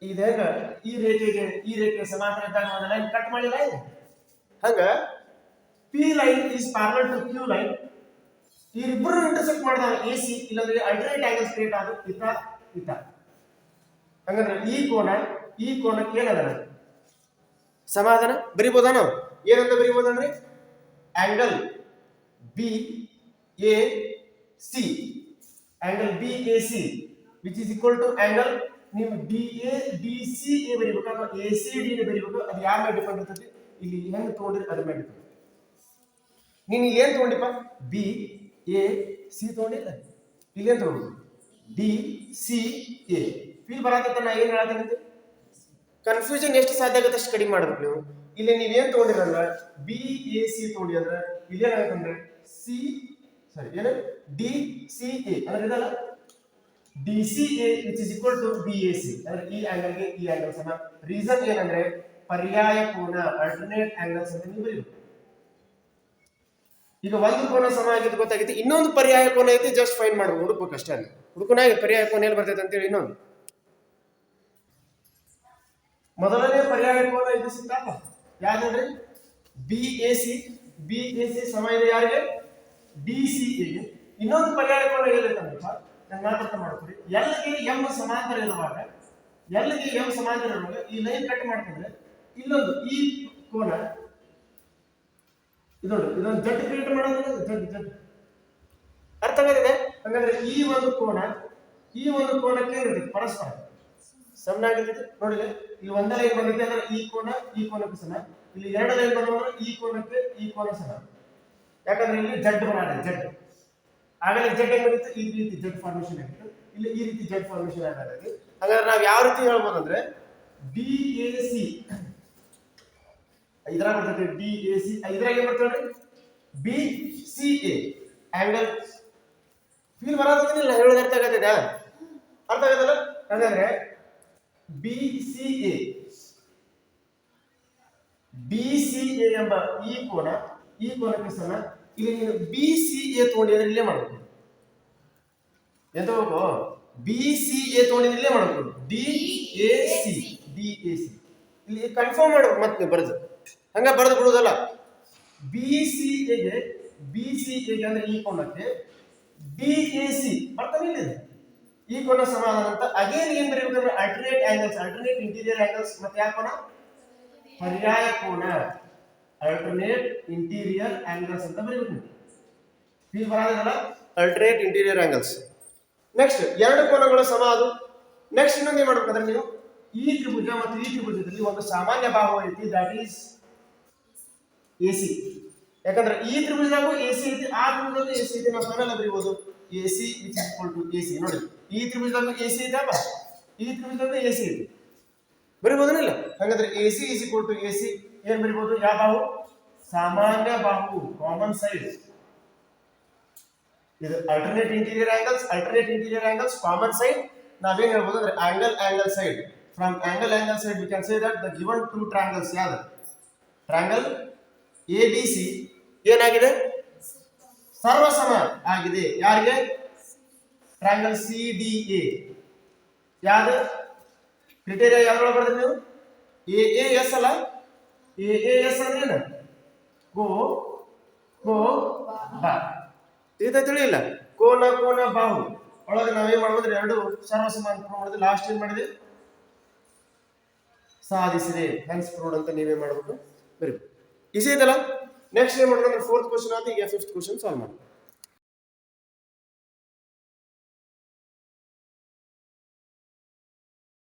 ಇದೇಗ ಈ ರೇಖೆಗೆ ಈ ರೇಖೆ ಸಮಾಂತರ ಇದ್ದಾಗ ಒಂದು ಲೈನ್ ಕಟ್ ಮಾಡಿಲ್ಲ ಇದು ಹಂಗ? P line is parallel to Q line ಇಬ್ಬರು ಇಂಟರ್ಸೆಕ್ಟ್ ಮಾಡಿದಾಗ ಎ ಸಿ ಇಲ್ಲಾಂದ್ರೆ ಅಲ್ಟರ್ನೇಟ್ ಆಂಗಲ್ಸ್ ಕ್ರಿಯೇಟ್ ಆಗ ಇತ ಇತ್ತ. ಹಂಗಂದ್ರೆ ಈ ಕೋನ ಈ ಕೋನಕ್ಕೆ ಏನದ ಸಮಾಧಾನ? ಬರಿಬೋದಾ ನಾವು? ಏನಂತ ಬರಿಬೋದನ್ರಿ? Angle B A C angle B A C which is equal to angle ನೀವು D A D C A ಬರೀಬೇಕು? ಅಥವಾ ಎ ಸಿ ಡಿ ಬರೀಬೇಕು? ಅದು ಯಾರ ಮೇಲೆ ಡಿಪೆಂಡ್ ಇರ್ತದೆ? ಇಲ್ಲಿ ಹೆಂಗ್ ತಗೊಂಡಿರಿ ಅದ್ರ ಮೇಲೆ ಡಿಪೆಂಡ್ ನೀನು ಇಲ್ಲಿ ಏನ್ ತಗೊಂಡಿಪ್ಪ? ಬಿ ಎ ಸಿ ತಗೊಂಡಿಲ್ಲ ಇಲ್ಲಿ ಏನ್ ತಗೊಂಡು ಡಿ ಸಿ ಎ ಫೀಲ್ ಬರತ್ತ ನಾ ಏನ್ ಹೇಳತ್ತೇನೆ ಕನ್ಫ್ಯೂಷನ್ ಎಷ್ಟು ಸಾಧ್ಯ ಆಗುತ್ತೆ ಅಷ್ಟು ಕಡಿಮೆ ಮಾಡ್ಬೇಕು ನೀವು. ಇಲ್ಲಿ ನೀವೇನು ತಗೊಂಡಿರಲ್ಲ? ಬಿ ಎ ಸಿ ತಗೊಂಡಿ ಅಂದ್ರೆ ಇಲ್ಲಿ ಏನಾಗುತ್ತಂದ್ರೆ ಸಿ ಸಾರಿ ಏನು? ಡಿ ಸಿ ಎ ಅಂದ್ರೆ ಇದಲ್ಲ D C A which is equal to B A C ಅಂದ್ರೆ ಈ ಆಂಗಲ್ಗೆ ಈ ಆಂಗಲ್ ಸಮ. ರೀಸನ್ ಏನಂದ್ರೆ ಪರ್ಯಾಯ ಕೋನ ಆಲ್ಟರ್ನೇಟ್ ಆಂಗಲ್ಸ್ ಅಂತ ನೀವು ಬರೀಬೇಕು. ಈಗ ಒಂದು ಕೋನ ಸಮ ಆಗಿದ್ದು ಗೊತ್ತಾಗೈತಿ ಇನ್ನೊಂದು ಪರ್ಯಾಯ ಕೋನ ಐತಿ ಜಸ್ಟ್ ಫೈನ್ ಮಾಡಬಹುದು ಹುಡುಕಬೇಕು ಅಷ್ಟೇ ಅಲ್ಲಿ. ಹುಡುಕನಾಗಿ ಪರ್ಯಾಯ ಕೋನ ಎಲ್ಲಿ ಬರ್ತೈತೆ ಅಂತೇಳಿ ಇನ್ನೊಂದು. ಮೊದಲನೇ ಪರ್ಯಾಯ ಕೋನ ಇದು ಸಿದ್ಧಾಂತ ಯಾವ್ದು B A C B A C ಸಮ ಇದೆ ಯಾರಿಗೆ? ಡಿ ಸಿ ಎಗೆ ಇನ್ನೊಂದು ಪರ್ಯಾಯ ಕೋನ ಮಾತಾಡ್ತಾ ಮಾಡ್ಕೊಡಿ. ಎಲ್ಗೆ ಎಂ ಸಮಾಂತರ ಇರುವಾಗ ಎಲ್ಗೆ ಎಂ ಸಮಾಂತರ ಇರುವಾಗ ಈ ಲೈನ್ ಕಟ್ ಮಾಡ್ತಿದ್ರೆ ಇಲ್ಲೊಂದು ಈ ಕೋನ ಇದೊಂದು ಇದೊಂದು ಜಡ್ ಕ್ರಿಯೇಟ್ ಮಾಡೋದು ಜಡ್ ಜಡ್ ಅರ್ಥ ಆಗಿದೆ ಹಂಗಂದ್ರೆ ಈ ಒಂದು ಕೋನ, ಈ ಒಂದು ಕೋನಕ್ಕೆ ಇರುತ್ತೆ ಪರಸ್ಪರ. ಸಮನಾಗಿರ್ತೈತೆ ನೋಡಿದ್ರೆ ಇಲ್ಲಿ ಒಂದೇ ಲೈನ್ ಬಂದಿದೆ ಅಂದ್ರೆ ಈ ಕೋನ, ಈ ಕೋನಕ್ಕೆ ಸಮ. ಇಲ್ಲಿ ಎರಡು ಲೈನ್ ಬಂದ್ರೆ ಈ ಕೋನಕ್ಕೆ ಈ ಕೋನ ಸಮ. ಯಾಕಂದ್ರೆ ಇಲ್ಲಿ ಜಡ್ ಬರೋಣ ಜಡ್ ಆಗಲೇ ಜಡ್ ಹೆಂಗ್ ಈ ರೀತಿ ಜಡ್ ಫಾರ್ಮೇಶನ್ ಆಗಿತ್ತು. ಇಲ್ಲಿ ಈ ರೀತಿ ಜಡ್ ಫಾರ್ಮೇಶನ್ ಆಗಿದೆ ಹಾಗಾದ್ರೆ ನಾವು ಯಾವ ರೀತಿ ಹೇಳ್ಬೋದು ಅಂದ್ರೆ ಡಿ ಎ ಸಿ ಇದ್ರಾಗ ಬರ್ತದೆ ಡಿ ಎ ಸಿ ಇದ್ರಾಗ ಏನ್ ಬರ್ತದೆ B C A angle feel ಬರೋದಿಲ್ಲ ಹೇಳೋದು ಅರ್ಥ ಆಗತ್ತೆ ಅರ್ಥ ಆಗತ್ತಲ್ಲ? ಹಾಗಾದ್ರೆ ಸಿ ಎ ಎಂಬ ಈ ಕೋನ, ಈ ಕೋನಕ್ಕೆ ಸಮ ಇಲ್ಲಿ ನೀನು BCA ಸಿ ಎ ತಗೊಂಡಿದ್ರೆ ಇಲ್ಲೇ ಮಾಡಬೇಕು. ಎಂತ ಹೋಗೋ BCA ತಗೊಂಡಿದ್ರೆ ಇಲ್ಲೇ ಮಾಡಬೇಕು. DAC DAC ಇಲ್ಲಿ ಕನ್ಫರ್ಮ್ ಮಾಡು, ಮತ್ತೆ ಬರೆದು. ಹಂಗ ಬರೆದು ಬಿಡುವುದಲ್ಲ BCA ಗೆ BCA ಅಂದ್ರೆ ಈ ಕೋನಕ್ಕೆ ಡಿ ಎ ಸಿ? ಈ ಕೋನ ಸಮಾನ ಅಂತ. ಅಗೇನ್ ಏನ್ ಬರೀಬೇಕಂದ್ರೆ alternate angles alternate interior angles ಮತ್ತೆ ಯಾವ ಪರ್ಯಾಯ ಕೋನ. ಅಲ್ಟರ್ನೇಟ್ ಇಂಟೀರಿಯರ್ ಆಂಗಲ್ಸ್ ಅಂತ ಬರೀಬೇಕು ಫೀಲ್ ಬರೋದಿಲ್ಲ ಅಲ್ಟರ್ನೇಟ್ ಇಂಟೀರಿಯರ್ ಆಂಗಲ್ಸ್ ನೆಕ್ಸ್ಟ್ ಎರಡು ಕೋನಗಳು ಸಮ ಅದು. ನೆಕ್ಸ್ಟ್ ಇನ್ನೊಂದು ಏನ್ ಮಾಡ್ಬೇಕಂದ್ರೆ ನೀವು? ಈ ತ್ರಿಭುಜ ಮತ್ತು ಈ ತ್ರಿಭುಜದಲ್ಲಿ ಒಂದು ಸಾಮಾನ್ಯ ಬಾಹು ಐತಿ ದಟ್ ಈಸ್ ಎ ಸಿ ಯಾಕಂದ್ರೆ ಈ ತ್ರಿಭುಜದಾಗೂ ಎ ಸಿ ಐತಿ, ಆ ತ್ರಿಭುಜದಲ್ಲೂ ಎ ಸಿ ಐತಿ, ನಾವು ಸಣ್ಣ ಬರೀಬಹುದು A C equal to A C ನೋಡಿ. ಈ ತ್ರಿಭುಜದಾಗೂ ಎ ಸಿ ಐತಪ್ಪ ಈ ತ್ರಿಭುಜದಾಗೂ ಎ ಸಿ ಇದೆ. ಬರಿಬೋದನಿಲ್ಲ? ಹಾಗಾದ್ರೆ A C is equal to A C ಏನ್ ಬರಿಬಹುದು ಯಾವ ಬಾಹು? ಸಾಮಾನ್ಯ ಬಾಹು ಕಾಮನ್ ಸೈಡ್ ಇದು alternate interior angles alternate interior angles common side ನಾವೇನ್ ಹೇಳ್ಬೋದು ಅಂದ್ರೆ angle angle side from angle angle side we can say that the given two triangles ಯಾವ್ದು? ಟ್ರಯಾಂಗಲ್ ಎ ಬಿ ಸಿ ಏನಾಗಿದೆ? ಸರ್ವಸಮ ಆಗಿದೆ. ಯಾರಿಗೆ? ಟ್ರಯಾಂಗಲ್ ಸಿ ಡಿ ಎ ಯಾವ್ದು? ಕ್ರಿಟೇರಿಯಾ ಯಾವ್ದ್ರೊಳಗೆ ಬರ್ತದೆ ನೀವು? ಎ ಎ ಎಸ್ ಅಲ್ಲ? ಎ ಎ ಎಸ್ ಅಂದ್ರೆ ಏನು? ಗೋ ಗೋ, ಬಾ. ಇದು ತಿಳಿಯಿಲ್ಲ. ಕೋನ ಕೋನ, ಬಾಹು. ಒಳಗೆ ನಾವೇನ್ ಮಾಡ್ಬೋದ್ರಿ? ಎರಡು ಸರ್ವಸಮಾನ ಮಾಡಿದ್ವಿ. ಲಾಸ್ಟ್ ಏನ್ ಮಾಡಿದೆ ಸಾಧಿಸಿದೆ. ಹೆನ್ಸ್ ಪ್ರೋಡ್ ಅಂತ ನೀವೇ ಮಾಡ್ಬೇಕು ಬರೀ ಈಸಿ ಇದೆಲ್ಲ ನೆಕ್ಸ್ಟ್ ಏನ್ ಮಾಡೋಣ ಫೋರ್ತ್ ಕ್ವಶನ್ ಆಯ್ತು ಈಗ ಫಿಫ್ತ್ ಕ್ವಶನ್ ಸಾಲ್ವ್ ಮಾಡಿ